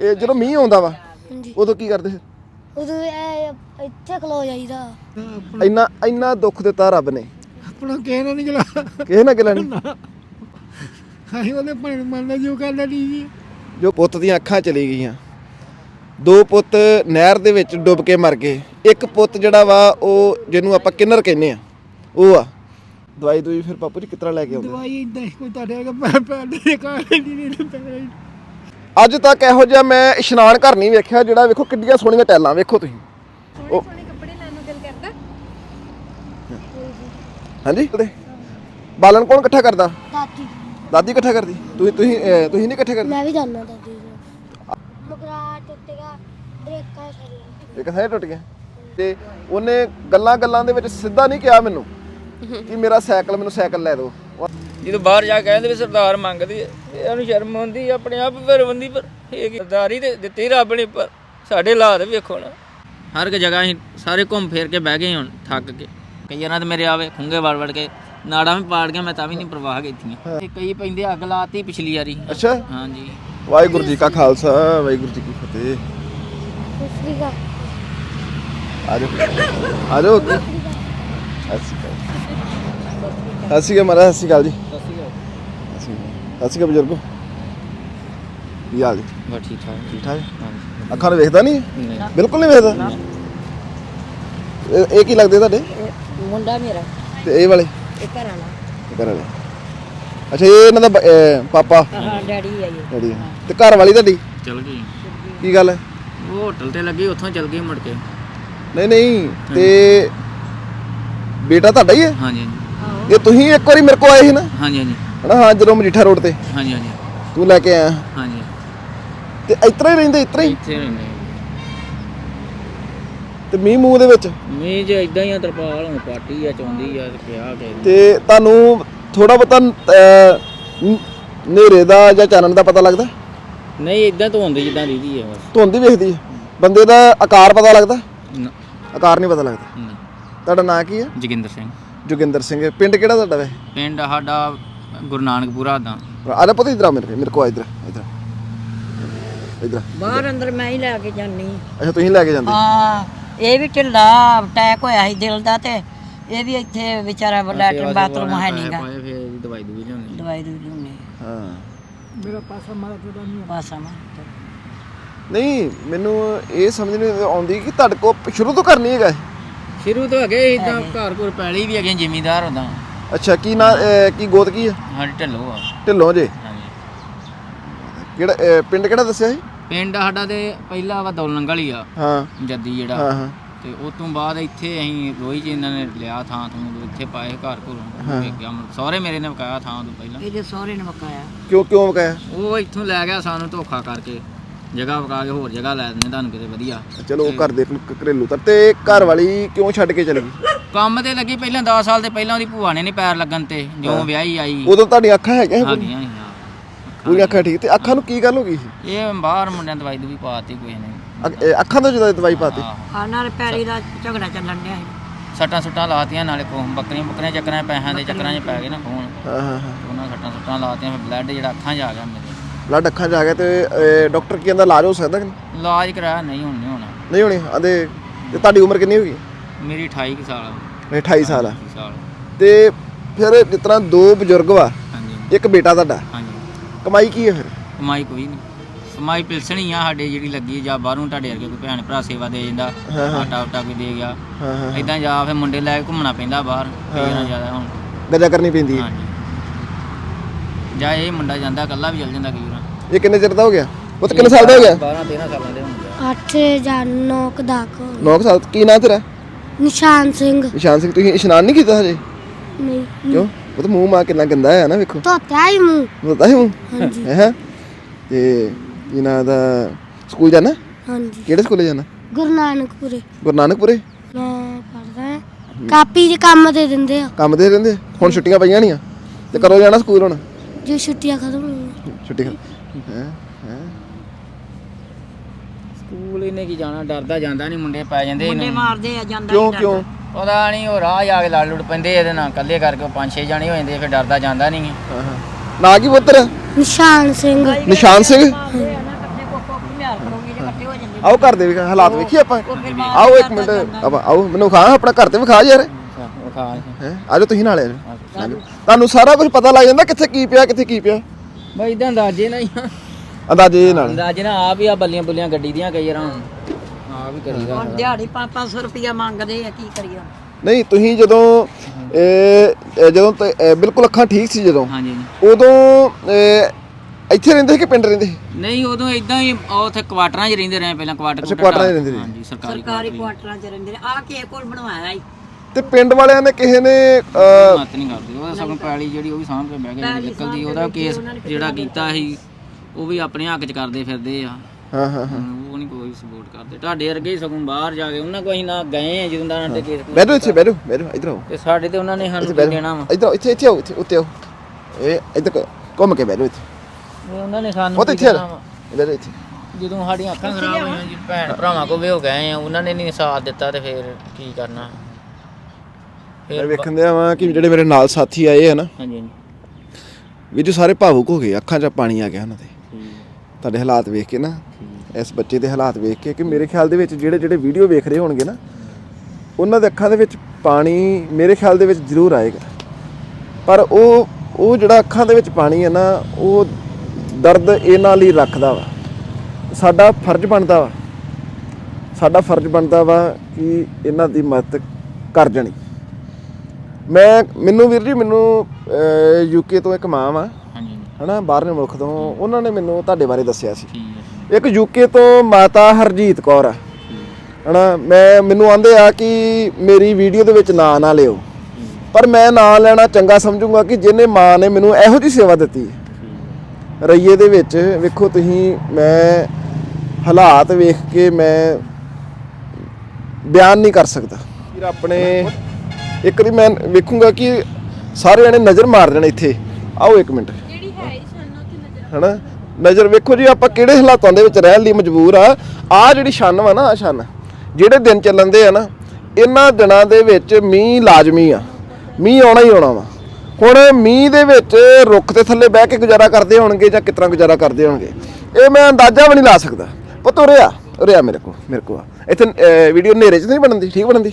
ਇਹ ਜਦੋਂ ਮੀਂਹ ਆਉਂਦਾ ਵਾ ਹਾਂਜੀ। ਉਦੋਂ ਕੀ ਕਰਦੇ ਫਿਰ? ਉਦੋਂ ਇਹ ਇੱਥੇ ਖਲੋ ਜਾਈਦਾ। ਇੰਨਾ ਇੰਨਾ ਦੁੱਖ ਦਿੱਤਾ ਰੱਬ ਨੇ। ਆਪਣਾ ਕਿਸੇ ਨਾਲ ਨਹੀਂ ਗਲਾ। ਕਿਸੇ ਨਾ ਗਿਲਾ ਨਹੀਂ ਅਸੀਂ ਉਹਦੇ ਭਾਣੇ ਮੰਨਦਾ ਜੋ ਕਰਦਾ ਨਹੀਂ ਜੀ ਜੋ। ਪੁੱਤ ਦੀਆਂ ਅੱਖਾਂ ਚਲੀ ਗਈਆਂ। ਦੋ ਪੁੱਤ ਨਹਿਰ ਦੇ ਵਿੱਚ ਡੁੱਬ ਕੇ ਮਰ ਗਏ। ਇੱਕ ਪੁੱਤ ਜਿਹੜਾ ਵਾ ਉਹ ਜਿਹਨੂੰ ਆਪਾਂ ਕਿੰਨਰ ਕਹਿੰਦੇ ਆ ਉਹ ਆ। ਦਵਾਈ ਦੂਈ ਫਿਰ ਪਾਪੂ ਜੀ ਕਿਤਰਾ ਲੈ ਕੇ ਆਉਂਦੇ ਦਵਾਈ ਇਦਾਂ ਹੀ ਕੋਈ ਤੁਹਾਡੇ ਵਰਗਾ ਪੈ ਪੈ ਦੇ ਕਾਰ ਨਹੀਂ ਨਹੀਂ ਪੈਣਾ ਅੱਜ ਤੱਕ ਇਹੋ ਜਿਹਾ ਮੈਂ ਇਸ਼ਨਾਨ ਘਰ ਨਹੀਂ ਵੇਖਿਆ ਜਿਹੜਾ ਵੇਖੋ ਕਿੱਡੀਆਂ ਸੋਹਣੀਆਂ ਟੈਲਾਂ ਵੇਖੋ ਤੁਸੀਂ। ਉਹ ਹਾਂਜੀ? ਬਾਲਣ ਕੌਣ ਇਕੱਠਾ ਕਰਦਾ? ਦਾਦੀ। ਦਾਦੀ ਇਕੱਠਾ ਕਰਦੀ? ਤੁਸੀਂ ਤੁਸੀਂ ਅਹ, ਤੁਸੀਂ ਨਹੀਂ ਇਕੱਠੇ ਕਰਦੇ? ਮੈਂ ਵੀ ਜਾਣਾ ਦਾਦੀ ਕੋਲ ਮਗਰਾ ਟੁੱਟੇਗਾ ਬ੍ਰੇਕਾਂ ਛੱਡ ਇੱਕ ਸਾਰੇ ਟੁੱਟ ਗਿਆ। ਤੇ ਉਹਨੇ ਗੱਲਾਂ ਗੱਲਾਂ ਦੇ ਵਿੱਚ ਸਿੱਧਾ ਨਹੀਂ ਕਿਹਾ ਮੈਨੂੰ ਕਿ ਮੇਰਾ ਸਾਈਕਲ ਮੈਨੂੰ ਸਾਈਕਲ ਲੈ ਦਿਓ। ਜਦੋਂ ਬਾਹਰ ਜਾ ਕੇ ਕਹਿੰਦੇ ਵੀ ਸਰਦਾਰ ਮੰਗਦੀ ਹੈ ਇਹਨੂੰ ਸ਼ਰਮ ਆਉਂਦੀ ਆਪਣੇ ਆਪ ਫਿਰ ਬੰਦੀ ਪਰ ਇਹ ਕੀ ਸਰਦਾਰੀ ਤੇ ਦਿੱਤੀ ਰੱਬ ਨੇ ਪਰ ਸਾਡੇ ਹਾਲਾਤ ਵੇਖੋ ਨਾ। ਹਰ ਇੱਕ ਜਗ੍ਹਾ ਅਸੀਂ ਸਾਰੇ ਘੁੰਮ ਫੇਰ ਕੇ ਬਹਿ ਗਏ ਹੁਣ ਥੱਕ ਕੇ। ਕਈ ਜਣਾ ਤੇ ਮੇਰੇ ਆਵੇ ਖੁੰਗੇ ਵੜ ਵੜ ਕੇ ਨਾੜਾਂ ਵੀ ਪਾੜ ਗਿਆ ਮੈਂ ਤਾਂ ਵੀ ਨਹੀਂ ਪ੍ਰਵਾਹ ਕੀਤੀਆਂ। ਤੇ ਕਈ ਪੈਂਦੇ ਅੱਗ ਲਾਤੀ ਪਿਛਲੀ ਵਾਰੀ। ਅੱਛਾ। ਹਾਂਜੀ। ਵਾਹਿਗੁਰੂ ਜੀ ਕਾ ਖਾਲਸਾ ਵਾਹਿਗੁਰੂ ਜੀ ਕੀ ਫਤਿਹ। ਆਜੋ। ਆਜੋ ਅਸੀਂ ਅਸੀਂ ਮਹਾਰਾਜ ਅਸੀਂ ਗੱਲ ਜੀ। ਅਸੀਂ ਕਾ ਬਜ਼ੁਰਗੋ। ਕੀ ਹਾਲ ਜੀ? ਬਸ ਠੀਕ ਠਾਕ ਠੀਕ ਠਾਕ? ਹਾਂਜੀ। ਅੱਖਾਂ ਨੂੰ ਵੇਖਦਾ ਨਹੀਂ? ਨਹੀਂ। ਬਿਲਕੁਲ ਨਹੀਂ ਵੇਖਦਾ? ਇਹ ਇਹ ਕੀ ਲੱਗਦੇ ਤੁਹਾਡੇ? ਮੁੰਡਾ ਮੇਰਾ। ਤੇ ਇਹ ਵਾਲੇ? ਇਹ ਘਰ ਵਾਲਾ। ਇਹ ਘਰ ਵਾਲੇ। ਅੱਛਾ ਇਹ ਇਹਨਾਂ ਦਾ ਬ- ਅਹ ਪਾਪਾ? ਹਾਂ ਡੈਡੀ ਆ ਇਹ ਡੈਡੀ ਤੇ ਘਰ ਵਾਲੀ ਤੁਹਾਡੀ? ਚਲ ਗਈ। ਕੀ ਗੱਲ? ਹੈ ਉਹ ਹੋਟਲ ਤੇ ਲੱਗੀ ਉੱਥੋਂ ਚਲ ਗਈ ਮੁੜ ਕੇ। ਨਹੀਂ ਨਹੀਂ। ਤੇ ਬੇਟਾ ਤੁਹਾਡਾ ਹੀ ਹੈ? ਹਾਂਜੀ ਇਹ ਤੁਸੀਂ ਇੱਕ ਵਾਰੀ ਮੇਰੇ ਕੋਲ ਆਏ ਸੀ ਨਾ? ਹਾਂਜੀ ਹਾਂਜੀ। ਹਨਾ? ਹਾਂ ਜਦੋਂ ਮਜੀਠਾ ਰੋਡ ਤੇ। ਹਾਂਜੀ ਹਾਂਜੀ। ਤੂੰ ਲੈ ਕੇ ਆਇਆ। ਹਾਂਜੀ। ਤੇ ਇਤਰਾ ਹੀ ਰਹਿੰਦੇ ਇਤਰਾ ਹੀ? ਇੱਥੇ ਰਹਿੰਦੇ। ਤੇ ਮੀਂਹ ਮੂੰਹ ਦੇ ਵਿੱਚ? ਮੀਂਹ ਜੇ ਇਦਾਂ ਹੀ ਆ ਤਰਪਾਲ ਹੁਣ ਪਾਟੀ ਆ ਚੌਂਦੀ ਆ ਤੇ ਕਿਹਾ ਕਿ ਤੇ ਤੁਹਾਨੂੰ ਥੋੜਾ ਬਹੁਤਾ ਅਹ, ਨ- ਹਨੇਰੇ ਦਾ ਜਾਂ ਚਾਨਣ ਦਾ ਪਤਾ ਲੱਗਦਾ? ਨਹੀਂ ਇਦਾਂ ਤੋਂ ਹੁੰਦੀ ਜਿੱਦਾਂ ਦੀਦੀ ਹੈ ਬਸ। ਧੁੰਦ ਹੀ ਵੇਖਦੀ ਹੈ ਬੰਦੇ ਦਾ ਆਕਾਰ ਪਤਾ ਲੱਗਦਾ? ਨਾ, ਆਕਾਰ ਨਹੀਂ ਪਤਾ ਲੱਗਦਾ। ਨਾ। ਤੁਹਾਡਾ ਨਾਂ ਕੀ ਹੈ ਜੋਗਿੰਦਰ ਸਿੰਘ। ਜੋਗਿੰਦਰ ਸਿੰਘ। ਪਿੰਡ ਕਿਹੜਾ ਤੁਹਾਡਾ ਵੈ ਪਿੰਡ ਸਾਡਾ ਗੁਰੂ ਨਾਨਕਪੁਰਾ ਦਾ। ਆ ਜਾ ਪਤਾ ਇਧਰ ਮੇਰੇ ਮੇਰੇ ਕੋਲ ਆ ਇਧਰ ਇਧਰ। ਇਧਰ। ਬਾਹਰ ਅੰਦਰ ਮੈਂ ਹੀ ਲੈ ਕੇ ਜਾਨੀ ਅੱਛਾ ਤੁਸੀਂ ਲੈ ਕੇ ਜਾਂਦੇ? ਹਾਂ ਇਹ ਵੀ ਢਿੱਲਾ ਅਟੈਕ ਹੋਇਆ ਸੀ ਦਿਲ ਦਾ ਤੇ ਇਹ ਵੀ ਇੱਥੇ ਵਿਚਾਰਾ ਲੈਟਰਨ ਬਾਥਰੂਮ ਹੈ ਨਹੀਂਗਾ ਪਾਏ ਫਿਰ ਇਹਦੀ ਦਵਾਈ ਦੂਈ ਲਿਆਉਣੀ। ਦਵਾਈ ਦੂਈ ਲਿਆਉਣੀ। ਹਾਂ। ਮੇਰਾ ਪਾਸਾ ਮਾਰਾ ਤੁਹਾਡਾ ਨਹੀਂ ਪਾਸਾ ਮਾ ਨਹੀਂ ਮੈਨੂੰ ਇਹ ਸਮਝ ਨਹੀਂ ਆਉਂਦੀ ਕਿ ਤੁਹਾਡੇ ਕੋਲ ਸ਼ੁਰੂ ਤੋਂ ਕਰਨੀ ਹੈਗਾ ਇਹ? ਸ਼ੁਰੂ ਤੋਂ ਹੈਗੇ ਇਦਾਂ ਘਰ ਘਰ ਪੈਲੀ ਵੀ ਹੈਗੇ ਜ਼ਿਮੀਂਦਾਰ ਹੁੰਦਾ ਅੱਛਾ ਕੀ ਨਾ ਕੀ ਗੋਤ ਕੀ ਹੈ? ਸਾਡੀ ਢਿੱਲੋ ਆ। ਢਿੱਲੋਂ ਜੇ? ਹਾਂਜੀ। ਕਿਹੜਾ ਅਹ, ਪਿੰਡ ਕਿਹੜਾ ਦੱਸਿਆ ਸੀ? ਪਿੰਡ ਸਾਡਾ ਤੇ ਪਹਿਲਾ ਵਾ ਦੌਲਨੰਗਲ ਹੀ ਆ ਹਾਂ। ਜੱਦੀ ਜਿਹੜਾ। ਹਾਂ ਹਾਂ। ਤੇ ਉਸ ਤੋਂ ਬਾਅਦ ਇੱਥੇ ਅਸੀਂ ਰੋਈ ਜੀ ਇਹਨਾਂ ਨੇ ਲਿਆ ਥਾਂ ਤੋਂ ਇੱਥੇ ਪਾਏ ਘਰ ਘਰ ਵੇਖ ਗਿਆ ਸਹੁਰੇ ਮੇਰੇ ਨੇ ਵਕਾਇਆ ਥਾਂ ਤੋਂ ਪਹਿਲਾਂ। ਇਹਦੇ ਸਹੁਰੇ ਨੇ ਮਕਾਇਆ ਕਿਉਂ ਕਿਉਂ ਵਕਾਇਆ? ਉਹ ਇੱਥੋਂ ਲੈ ਗਿਆ ਸਾਨੂੰ ਧੋਖਾ ਕਰਕੇ। ਜਗ੍ਹਾ ਵਕਾ ਕੇ ਹੋਰ ਜਗ੍ਹਾ ਲੈ ਦਿੰਦੇ ਤੁਹਾਨੂੰ ਕਿਤੇ ਵਧੀਆ। ਚਲੋ ਉਹ ਘਰ ਦੇ ਘ- ਘਰੇਲੂ ਤਰ ਤੇ ਘਰ ਵਾਲੀ ਕਿਉਂ ਛੱਡ ਕੇ ਚਲੀ? ਗਈ ਕੰਮ ਤੇ ਲੱਗੀ ਪਹਿਲਾਂ 10 ਸਾਲ ਤੇ ਪਹਿਲਾਂ ਉਹਦੀ ਭੂਆ ਨੇ ਨਹੀਂ ਪੈਰ ਲੱਗਣ ਤੇ ਜਿਉਂ ਵਿਆਹੀ ਆਈ। ਉਦੋਂ ਤੁਹਾਡੀਆਂ ਅੱਖਾਂ ਹੈਗੀਆਂ ਸੀ? ਹਾਂ। ਪੂਰੀਆਂ ਅੱਖਾਂ ਠੀਕ ਤੇ ਅੱਖਾਂ ਨੂੰ ਕੀ ਗੱਲ ਹੋ ਗਈ ਸੀ? ਇਹ ਬਾਹਰ ਮੁੰਡਿਆਂ ਦਵਾਈ ਦੂਈ ਪਾਤੀ ਕੋਈ ਨਹੀਂ ਅੱਖ- ਇਹ ਅੱਖਾਂ ਤੋਂ ਜਦੋਂ ਦਵਾਈ ਪਾਤੀ? ਆਹ, ਆ ਨਾਲ ਪੈਰੀ ਦਾ ਝਗੜਾ ਚੱਲਣ ਡਿਆ ਸੀ। ਸੱਟਾਂ ਸੁੱਟਾਂ ਲਾਤੀਆਂ ਨਾਲੇ ਕੋ ਬੱਕਰੀਆਂ ਬੱਕਰੀਆਂ ਚੱਕਰਾਂ 'ਚ ਪੈਸਿਆਂ ਦੇ ਚੱਕਰਾਂ 'ਚ ਪੈ ਗਏ ਨਾ ਖੂਨ। ਹਾਂ ਹਾਂ ਹਾਂ। ਉਹਨਾਂ ਸੱਟਾਂ ਸੁੱਟਾਂ ਲਾਤੀਆਂ ਫਿਰ ਬਲੱਡ ਜਿਹੜਾ ਅੱਖਾਂ 'ਚ ਆ ਗਿਆ ਮੇਰੇ। ਬਲੱਡ ਅੱਖਾਂ 'ਚ ਆ ਗਿਆ ਤੇ ਡਾਕਟਰ ਕੀ ਕਹਿੰਦਾ ਇਲਾਜ ਹੋ ਸਕਦਾ ਕਿ ਨਹੀਂ? ਇਲਾਜ ਕਰਾਇਆ ਨਹੀਂ ਹੁਣ ਨਹੀਂ ਹੋਣਾ। ਨਹੀਂ ਹੋਣੀ? ਆਂਦੇ ਤੇ ਤੁਹਾਡੀ ਉਮਰ ਕਿੰਨੀ ਹੋ ਗਈ? ਮੇਰੀ 28 ਕੁ ਸਾਲ ਇਹ 28 ਸਾਲ ਆ। 28 ਸਾਲ ਤੇ ਫਿਰ ਜਿਸ ਤਰ੍ਹਾਂ ਦੋ ਬਜ਼ੁਰਗ ਵਾ ਹਾਂਜੀ। ਇੱਕ ਬੇਟਾ ਤੁਹਾਡਾ ਹਾਂਜੀ। ਕਮਾਈ ਕੀ ਹੈ ਫਿਰ? ਕਮਾਈ ਕੋਈ ਨਹੀਂ। ਕਮਾਈ ਪਿਲਸਣ ਹੀ ਆ ਸਾਡੇ ਜਿਹੜੀ ਲੱਗੀ ਜਾਂ ਬਾਹਰੋਂ ਤੁਹਾਡੇ ਵਰਗੇ ਕੋਈ ਭੈਣ ਭਰਾ ਸੇਵਾ ਦੇ ਜਾਂਦਾ ਆਟਾ ਉਟਾ ਕੋਈ ਦੇ ਗਿਆ। ਹਾਂ ਹਾਂ ਇਦਾਂ ਜਾ ਫਿਰ ਮੁੰਡੇ ਲੈ ਕੇ ਘੁੰਮਣਾ ਪੈਂਦਾ ਬਾਹਰ ਕਈ ਨਾ ਜ਼ਿਆਦਾ ਹੁਣ। ਗਜਾ ਕਰਨੀ ਪੈਂਦੀ ਹੈ। ਹਾਂਜੀ। ਜਾਂ ਇਹ ਮੁੰਡਾ ਜਾਂਦਾ ਇਕੱਲਾ ਵੀ ਚਲ ਜਾਂਦਾ ਕਈ ਵਾਰ। ਇਹ ਕਿੰਨੇ ਚਿਰ ਦਾ ਹੋ ਗਿਆ? ਉਹ ਤਾਂ ਕਿੰਨੇ ਸਾਲ ਦਾ ਹੋ ਗਿਆ? 12 13 ਸਾਲਾਂ ਦੇ ਹੁੰਦੇ 8 ਜਾਂ 9 ਕਦਾਕ 9 ਸਾਲ ਕੀ ਨਾਂ ਤੇਰਾ? ਨਿਸ਼ਾਨ ਸਿੰਘ। ਨਿਸ਼ਾਨ ਸਿੰਘ ਤੁਸੀਂ ਇਸ਼ਨਾਨ ਨਹੀਂ ਕੀਤਾ ਹਜੇ? ਨਹੀਂ। ਕਿਉਂ? ਉਹ ਤਾਂ ਮੂੰਹ ਮਾ ਕਿੰਨਾ ਗੰਦਾ ਹੈ ਨਾ ਵੇਖੋ। ਧੋਤਾ ਹੀ ਮੂੰਹ। ਪਤਾ ਹੈ ਮੂੰਹ? ਹਾਂਜੀ। ਹੈ ਤੇ ਇਹਨਾਂ ਦਾ ਸਕੂਲ ਜਾਣਾ? ਹਾਂਜੀ। ਕਿਹੜੇ ਸਕੂਲੇ ਜਾਣਾ? ਗੁਰੂ ਨਾਨਕਪੁਰੇ। ਗੁਰੂ ਨਾਨਕਪੁਰੇ? ਮੈਂ ਪੜਦਾ ਕਾਪੀ 'ਚ ਕੰਮ ਦੇ ਦਿੰਦੇ ਆ। ਕੰਮ ਦੇ ਰਹਿੰਦੇ ਹੁਣ ਛੁੱਟੀਆਂ ਪਈਆਂ ਨਹੀਂ ਆ ਤੇ ਕਦੋਂ ਜਾਣਾ ਸਕੂਲ ਹੁਣ? ਜੇ ਛੁੱਟੀਆਂ ਖਤਮ ਹੋਈਆਂ। ਛੁੱਟੀ ਹੈ? ਹੈ? ਸਕੂਲ ਇਹਨੇ ਕੀ ਜਾਣਾ? ਡਰਦਾ ਜਾਂਦਾ ਨਹੀਂ ਮੁੰਡੇ ਪੈ ਜਾਂਦੇ ਮੁੰਡੇ ਇਹਨੂੰ ਮਾਰਦੇ ਆ ਜਾਂਦਾ ਕਿਉਂ ਕਿਉਂ? ਪਤਾ ਨਹੀਂ ਉਹ ਰਾਹ ਜਾ ਕੇ ਲੜ ਲੁੜ ਪੈਂਦੇ ਇਹਦੇ ਨਾਲ ਇਕੱਲੇ ਕਰਕੇ ਉਹ ਪੰਜ ਛੇ ਜਾਣੇ ਹੋ ਜਾਂਦੇ ਫਿਰ ਡਰਦਾ ਜਾਂਦਾ ਨਹੀਂ ਹਾਂ ਹਾਂ। ਨਾ ਕੀ ਪੁੱਤਰ? ਨਿਸ਼ਾਨ ਸਿੰਘ। ਨਿਸ਼ਾਨ ਸਿੰਘ? ਮਾਰਦੇ ਆ ਨਾ ਕੱਪੜੇ ਕੋਕੋ ਵੀ ਧਿਆਨ ਕਰੋਗੇ ਜੇ ਇਕੱਠੇ ਹੋ ਜਾਂਦੇ। ਆਓ ਘਰ ਦੇ ਵੀ ਹਾਲਾਤ ਵੇਖੀ ਆਪਾਂ। ਆਓ ਇੱਕ ਮਿੰਟ। ਆਪਾਂ ਆਓ ਮੈਨੂੰ ਖਾ ਆਪਣਾ ਘਰ ਤੇ ਵਿਖਾ ਯਾਰ। ਵਿਖਾ ਹੈ? ਆਜੋ ਤੁਸੀਂ ਨਾਲੇ ਆਜੋ ਤੁਹਾਨੂੰ ਸਾਰਾ ਕੁਝ ਪਤਾ ਲੱਗ ਜਾਂਦਾ ਕਿੱਥੇ ਕੀ ਪਿਆ ਕਿੱਥੇ ਕੀ ਪਿਆ। ਬਈ ਇਦਾਂ ਅੰਦਾਜ਼ੇ ਨਾਲ ਹੀ ਆ। ਅੰਦਾਜ਼ੇ ਨਾਲ। ਅੰਦਾਜ਼ੇ ਨਾਲ ਆਪ ਹੀ ਆ ਬੱਲੀਆਂ ਬੁੱਲੀਆਂ ਗੱਡੀ ਦੀਆਂ ਕਈ ਰਾਂ ਆਪ ਹੀ ਕਰੀਦਾ ਹੁਣ ਦਿਹਾੜੀ 500 ਰੁਪਇਆ ਮੰਗਦੇ ਆ ਕੀ ਕਰੀਏ ਨਹੀਂ ਤੁਸੀਂ ਜਦੋਂ ਇਹ ਇਹ ਜਦੋਂ ਤੇ ਇਹ ਬਿਲਕੁਲ ਅੱਖਾਂ ਠੀਕ ਸੀ ਜਦੋਂ ਹਾਂਜੀ ਉਦੋਂ ਇਹ ਇੱਥੇ ਰਹਿੰਦੇ ਸੀ ਕਿ ਪਿੰਡ ਰਹਿੰਦੇ ਸੀ? ਨਹੀਂ ਉਦੋਂ ਇਦਾਂ ਹੀ ਉਹ ਉੱਥੇ ਕੁਆਟਰਾਂ 'ਚ ਰਹਿੰਦੇ ਰਹੇ ਪਹਿਲਾਂ ਕੁਆਟਰ ਅੱਛਾ, ਕੁਆਟਰਾਂ 'ਚ ਰਹਿੰਦੇ ਰਹੇ। ਹਾਂਜੀ ਸਰਕਾਰੀ ਸਰਕਾਰੀ ਕੁਆਟਰਾਂ 'ਚ ਰਹਿੰਦੇ ਨੇ ਆ ਕੇ ਕੋਲ ਬਣਵਾਇਆ ਈ। ਤੇ ਪਿੰਡ ਵਾਲਿਆਂ ਨੇ ਕਿਸੇ ਨੇ ਅਹ, ਮਤ ਨਹੀਂ ਕਰਦੇ। ਉਹ ਸਗੋਂ ਪੈਲੀ ਜਿਹੜੀ ਉਹ ਵੀ ਸਾਂਭ ਕੇ ਬਹਿ ਗਏ ਨਿਕਲਦੀ ਉਹਦਾ ਕੇਸ ਜਿਹੜਾ ਕੀਤਾ ਸੀ ਉਹ ਵੀ ਆਪਣੇ ਹੱਕ 'ਚ ਕਰਦੇ ਫਿਰਦੇ ਆ। ਹਾਂ ਹਾਂ ਹਾਂ। ਉਹ ਨਹੀਂ ਕੋਈ ਸਪੋਰਟ ਕਰਦੇ। ਤੁਹਾਡੇ ਵਰਗੇ ਹੀ ਸਗੋਂ ਬਾਹਰ ਜਾ ਕੇ ਉਹਨਾਂ ਕੋਈ ਨਾ ਗਏ ਆ ਜਦੋਂ ਦਾ ਤੇ ਕੇਸ ਬੈਠੋ ਇੱਥੇ ਬੈਠੋ ਬੈਠੋ ਇੱਧਰ ਆਓ। ਤੇ ਸਾਡੇ ਤੇ ਉਹਨਾਂ ਨੇ ਸਾਨੂੰ ਇੱਥੇ ਕੀ ਦੇਣਾ ਵਾ? ਬੈਠੋ ਇੱਧਰ ਆਓ, ਇੱਥੇ ਇੱਥੇ ਆਓ ਇੱਥੇ ਉੱਤੇ ਆਓ। ਇਹ ਇੱਧਰ ਕ- ਘੁੰਮ ਕੇ ਬੈਠੋ ਇੱਥੇ। ਇਹ ਉਹਨਾਂ ਨੇ ਸਾਨੂੰ ਉਹ ਤੇ ਕੀ ਇੱਥੇ ਦੇਣਾ ਵਾ? ਬੈਠੋ ਇੱਥੇ। ਜਦੋਂ ਸਾਡੀਆਂ ਅੱਖਾਂ ਖਰਾਬ ਹੋਈਆਂ ਜੀ ਭੈਣ ਭਰਾਵਾਂ ਕੋ ਵੀ ਹੋ ਗਏ ਆ ਉਹਨਾਂ ਨੇ ਨਹੀਂ ਸਾਥ ਦਿੱਤਾ ਤੇ ਫਿਰ ਕੀ ਕਰਨਾ? ਮੈਂ ਵੇਖਣ ਦਿਆ ਵਾਂ ਕਿ ਜਿਹੜੇ ਮੇਰੇ ਨਾਲ ਸਾਥੀ ਆਏ ਆ ਨਾ ਹਾਂਜੀ ਹਾਂਜੀ। ਵੀ ਜੋ ਸਾਰੇ ਭਾਵੁਕ ਹੋ ਗਏ ਅੱਖਾਂ 'ਚ ਪਾਣੀ ਆ ਗਿਆ ਉਹਨਾਂ ਦੇ। ਤੁਹਾਡੇ ਹਾਲਾਤ ਵੇਖ ਕੇ ਨਾ ਇਸ ਬੱਚੇ ਦੇ ਹਾਲਾਤ ਵੇਖ ਕੇ ਕਿ ਮੇਰੇ ਖਿਆਲ ਦੇ ਵਿੱਚ ਜਿਹੜੇ ਜਿਹੜੇ ਵੀਡੀਓ ਵੇਖ ਰਹੇ ਹੋਣਗੇ ਨਾ ਉਹਨਾਂ ਦੇ ਅੱਖਾਂ ਦੇ ਵਿੱਚ ਪਾਣੀ ਮੇਰੇ ਖਿਆਲ ਦੇ ਵਿੱਚ ਜ਼ਰੂਰ ਆਏਗਾ। ਪਰ ਉਹ ਉਹ ਜਿਹੜਾ ਅੱਖਾਂ ਦੇ ਵਿੱਚ ਪਾਣੀ ਹੈ ਨਾ ਉਹ ਦਰਦ ਇਹਨਾਂ ਲਈ ਰੱਖਦਾ ਵਾ। ਸਾਡਾ ਫਰਜ਼ ਬਣਦਾ ਵਾ। ਸਾਡਾ ਫਰਜ਼ ਬਣਦਾ ਵਾ ਕਿ ਇਹਨਾਂ ਦੀ ਮਦਦ ਕਰ ਜਾਣੀ। ਮੈਂ ਮੈਨੂੰ ਵੀਰ ਜੀ ਮੈਨੂੰ ਯੂਕੇ ਤੋਂ ਇੱਕ ਮਾਂ ਵਾ। ਹਾਂਜੀ ਹਨਾ ਬਾਹਰਲੇ ਮੁਲਕ ਤੋਂ। ਉਹਨਾਂ ਨੇ ਮੈਨੂੰ ਤੁਹਾਡੇ ਬਾਰੇ ਦੱਸਿਆ ਸੀ। ਇੱਕ ਯੂਕੇ ਤੋਂ ਮਾਤਾ ਹਰਜੀਤ ਕੌਰ ਆ। ਹਨਾ ਮੈਂ ਮੈਨੂੰ ਆਂਦੇ ਆ ਕਿ ਮੇਰੀ ਵੀਡੀਓ ਦੇ ਵਿੱਚ ਨਾਂ ਨਾ ਲਿਓ। ਪਰ ਮੈਂ ਨਾਂ ਲੈਣਾ ਚੰਗਾ ਸਮਝੂੰਗਾ ਕਿ ਜਿਹਨੇ ਮਾਂ ਨੇ ਮੈਨੂੰ ਇਹੋ ਜੀ ਸੇਵਾ ਦਿੱਤੀ। ਹੈ ਰਈਏ ਦੇ ਵਿੱਚ ਵੇਖੋ ਤੁਸੀਂ ਮੈਂ ਹਾਲਾਤ ਵੇਖ ਕੇ ਮੈਂ ਬਿਆਨ ਨਹੀਂ ਕਰ ਸਕਦਾ। ਫਿਰ ਆਪਣੇ ਇੱਕ ਵਾਰੀ ਮੈਂ ਵੇਖੂੰਗਾ ਕਿ ਸਾਰੇ ਜਣੇ ਨਜ਼ਰ ਮਾਰ ਦੇਣ ਇੱਥੇ। ਆਓ ਇੱਕ ਮਿੰਟ। ਜਿਹੜੀ ਹੈ ਹਨਾ? ਨਜ਼ਰ ਵੇਖੋ ਜੀ ਆਪਾਂ ਕਿਹੜੇ ਹਾਲਾਤਾਂ ਦੇ ਵਿੱਚ ਰਹਿਣ ਲਈ ਮਜਬੂਰ ਆ। ਆ ਜਿਹੜੀ ਛੰਨ ਵਾ ਨਾ ਆ ਛੰਨ ਜਿਹੜੇ ਦਿਨ ਚੱਲਣਦੇ ਆ ਨਾ ਇਹਨਾਂ ਦਿਨਾਂ ਦੇ ਵਿੱਚ ਮੀਂਹ ਲਾਜ਼ਮੀ ਆ। ਮੀਂਹ ਆਉਣਾ ਹੀ ਆਉਣਾ ਵਾ। ਹੁਣ ਮੀਂਹ ਦੇ ਵਿੱਚ ਰੁੱਖ ਦੇ ਥੱਲੇ ਬਹਿ ਕੇ ਗੁਜ਼ਾਰਾ ਕਰਦੇ ਹੋਣਗੇ ਜਾਂ ਕਿਤਨਾ ਗੁਜ਼ਾਰਾ ਕਰਦੇ ਹੋਣਗੇ ਇਹ ਮੈਂ ਅੰਦਾਜ਼ਾ ਵੀ ਨਹੀਂ ਲਾ ਸਕਦਾ। ਪੁੱਤ ਉਰਿਆ ਮੇਰੇ ਕੋ ਮੇਰੇ ਕੋ ਇੱਥੇ ਵੀਡੀਓ ਹਨੇਰੇ 'ਚ ਨਹੀਂ ਬਣਦੀ ਠੀਕ ਬਣਦੀ?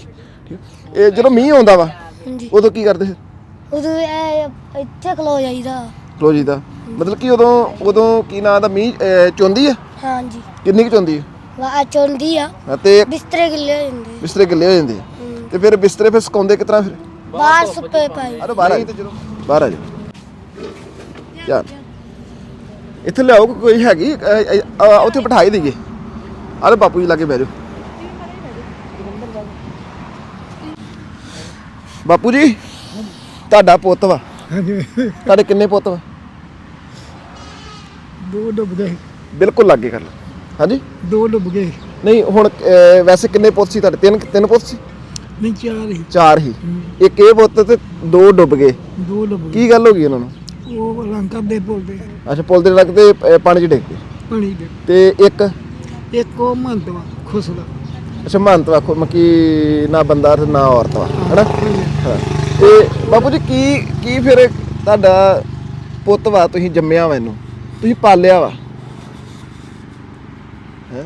ਇਹ ਜਦੋਂ ਮੀਂਹ ਆਉਂਦਾ ਵਾ ਹਾਂਜੀ। ਉਦੋਂ ਕੀ ਕਰਦੇ ਫਿਰ ਉਦੋਂ ਇਹ ਇੱਥੇ ਖਲੋ ਜਾਈਦਾ। ਲੋ ਜੀ ਦਾ ਮਤਲਬ ਕਿ ਉਦੋਂ ਉਦੋਂ ਕੀ ਨਾਂ ਦਾ ਮੀਂਹ ਅਹ, ਚੁੰਦੀ ਆ? ਹਾਂਜੀ। ਕਿੰਨੀ ਕੁ ਚੁੰਦੀ ਆ? ਵਾ ਚੁੰਦੀ ਆ। ਹਾਂ, ਤੇ ਬਿਸਤਰੇ ਗਿੱਲੇ ਹੋ ਜਾਂਦੇ। ਬਿਸਤਰੇ ਗਿੱਲੇ ਹੋ ਜਾਂਦੇ ਆ। ਤੇ ਫਿਰ ਬਿਸਤਰੇ ਫਿਰ ਸੁਕਾਉਂਦੇ ਕਿਤਨਾ ਫਿਰ? ਬਾਹਰ ਸੁੱਪੇ ਪਾਈ ਅਰੇ ਬਾਹਰ ਆ ਜਾਓ। ਬਾਹਰ ਆ ਜਾਓ। ਯਾਰ ਇੱਥੇ ਲਿਆਓ ਕੋਈ ਹੈਗੀ ਅਹ, ਅਹ, ਅਹ, ਉੱਥੇ ਬਿਠਾਈ ਦਈਏ। ਆਲੇ ਬਾਪੂ ਜੀ ਲਾਗੇ ਬਹਿ ਜਾਓ। ਬਾਪੂ ਜੀ ਤੁਹਾਡਾ ਪੁੱਤ ਵਾ। ਹਾਂਜੀ। ਤੁਹਾਡੇ ਕਿੰਨੇ ਪੁੱਤ ਵਾ? ਦੋ ਡੁੱਬ ਗਏ। ਬਿਲਕੁਲ ਲਾਗੇ ਕਰ ਲਓ ਹਾਂਜੀ? ਦੋ ਡੁੱਬ ਗਏ। ਨਹੀਂ ਹੁਣ ਅਹ, ਵੈਸੇ ਕਿੰਨੇ ਪੁੱਤ ਸੀ ਤੁਹਾਡੇ? ਤਿੰਨ ਤਿੰਨ ਪੁੱਤ ਸੀ? ਨਹੀਂ ਚਾਰ ਹੀ। ਚਾਰ ਹੀ। ਇੱਕ ਇਹ ਪੁੱਤ ਤੇ ਦੋ ਡੁੱਬ ਗਏ। ਦੋ ਡੁੱਬ ਗਏ। ਕੀ ਗੱਲ ਹੋ ਗਈ ਉਹਨਾਂ ਨੂੰ? ਉਹ ਲੰਕਾ ਦੇ ਬੋਲਦੇ ਅੱਛਾ ਪੁਲ ਦੇ ਲੱਗਦੇ ਪਾਣੀ 'ਚ ਡਿੱਗ ਗਏ। ਪਾਣੀ ਦੇ ਤੇ ਇੱਕ? ਇੱਕ ਉਹ ਮੰਤਵਾ ਖੁਸਲਾ ਅੱਛਾ ਮਹੰਤ ਵਾਖੋ ਮਕੀ ਨਾ ਬੰਦਾ ਤੇ ਨਾ ਔਰਤ ਵਾ ਹੈਨਾ? ਹਾਂ। ਤੇ ਬਾਪੂ ਜੀ ਕੀ ਕੀ ਫਿਰ ਤੁਹਾਡਾ ਪੁੱਤ ਵਾ ਤੁਸੀਂ ਜੰਮਿਆ ਵਾ ਇਹਨੂੰ? ਤੁਸੀਂ ਪਾਲਿਆ ਵਾ? ਹੈ?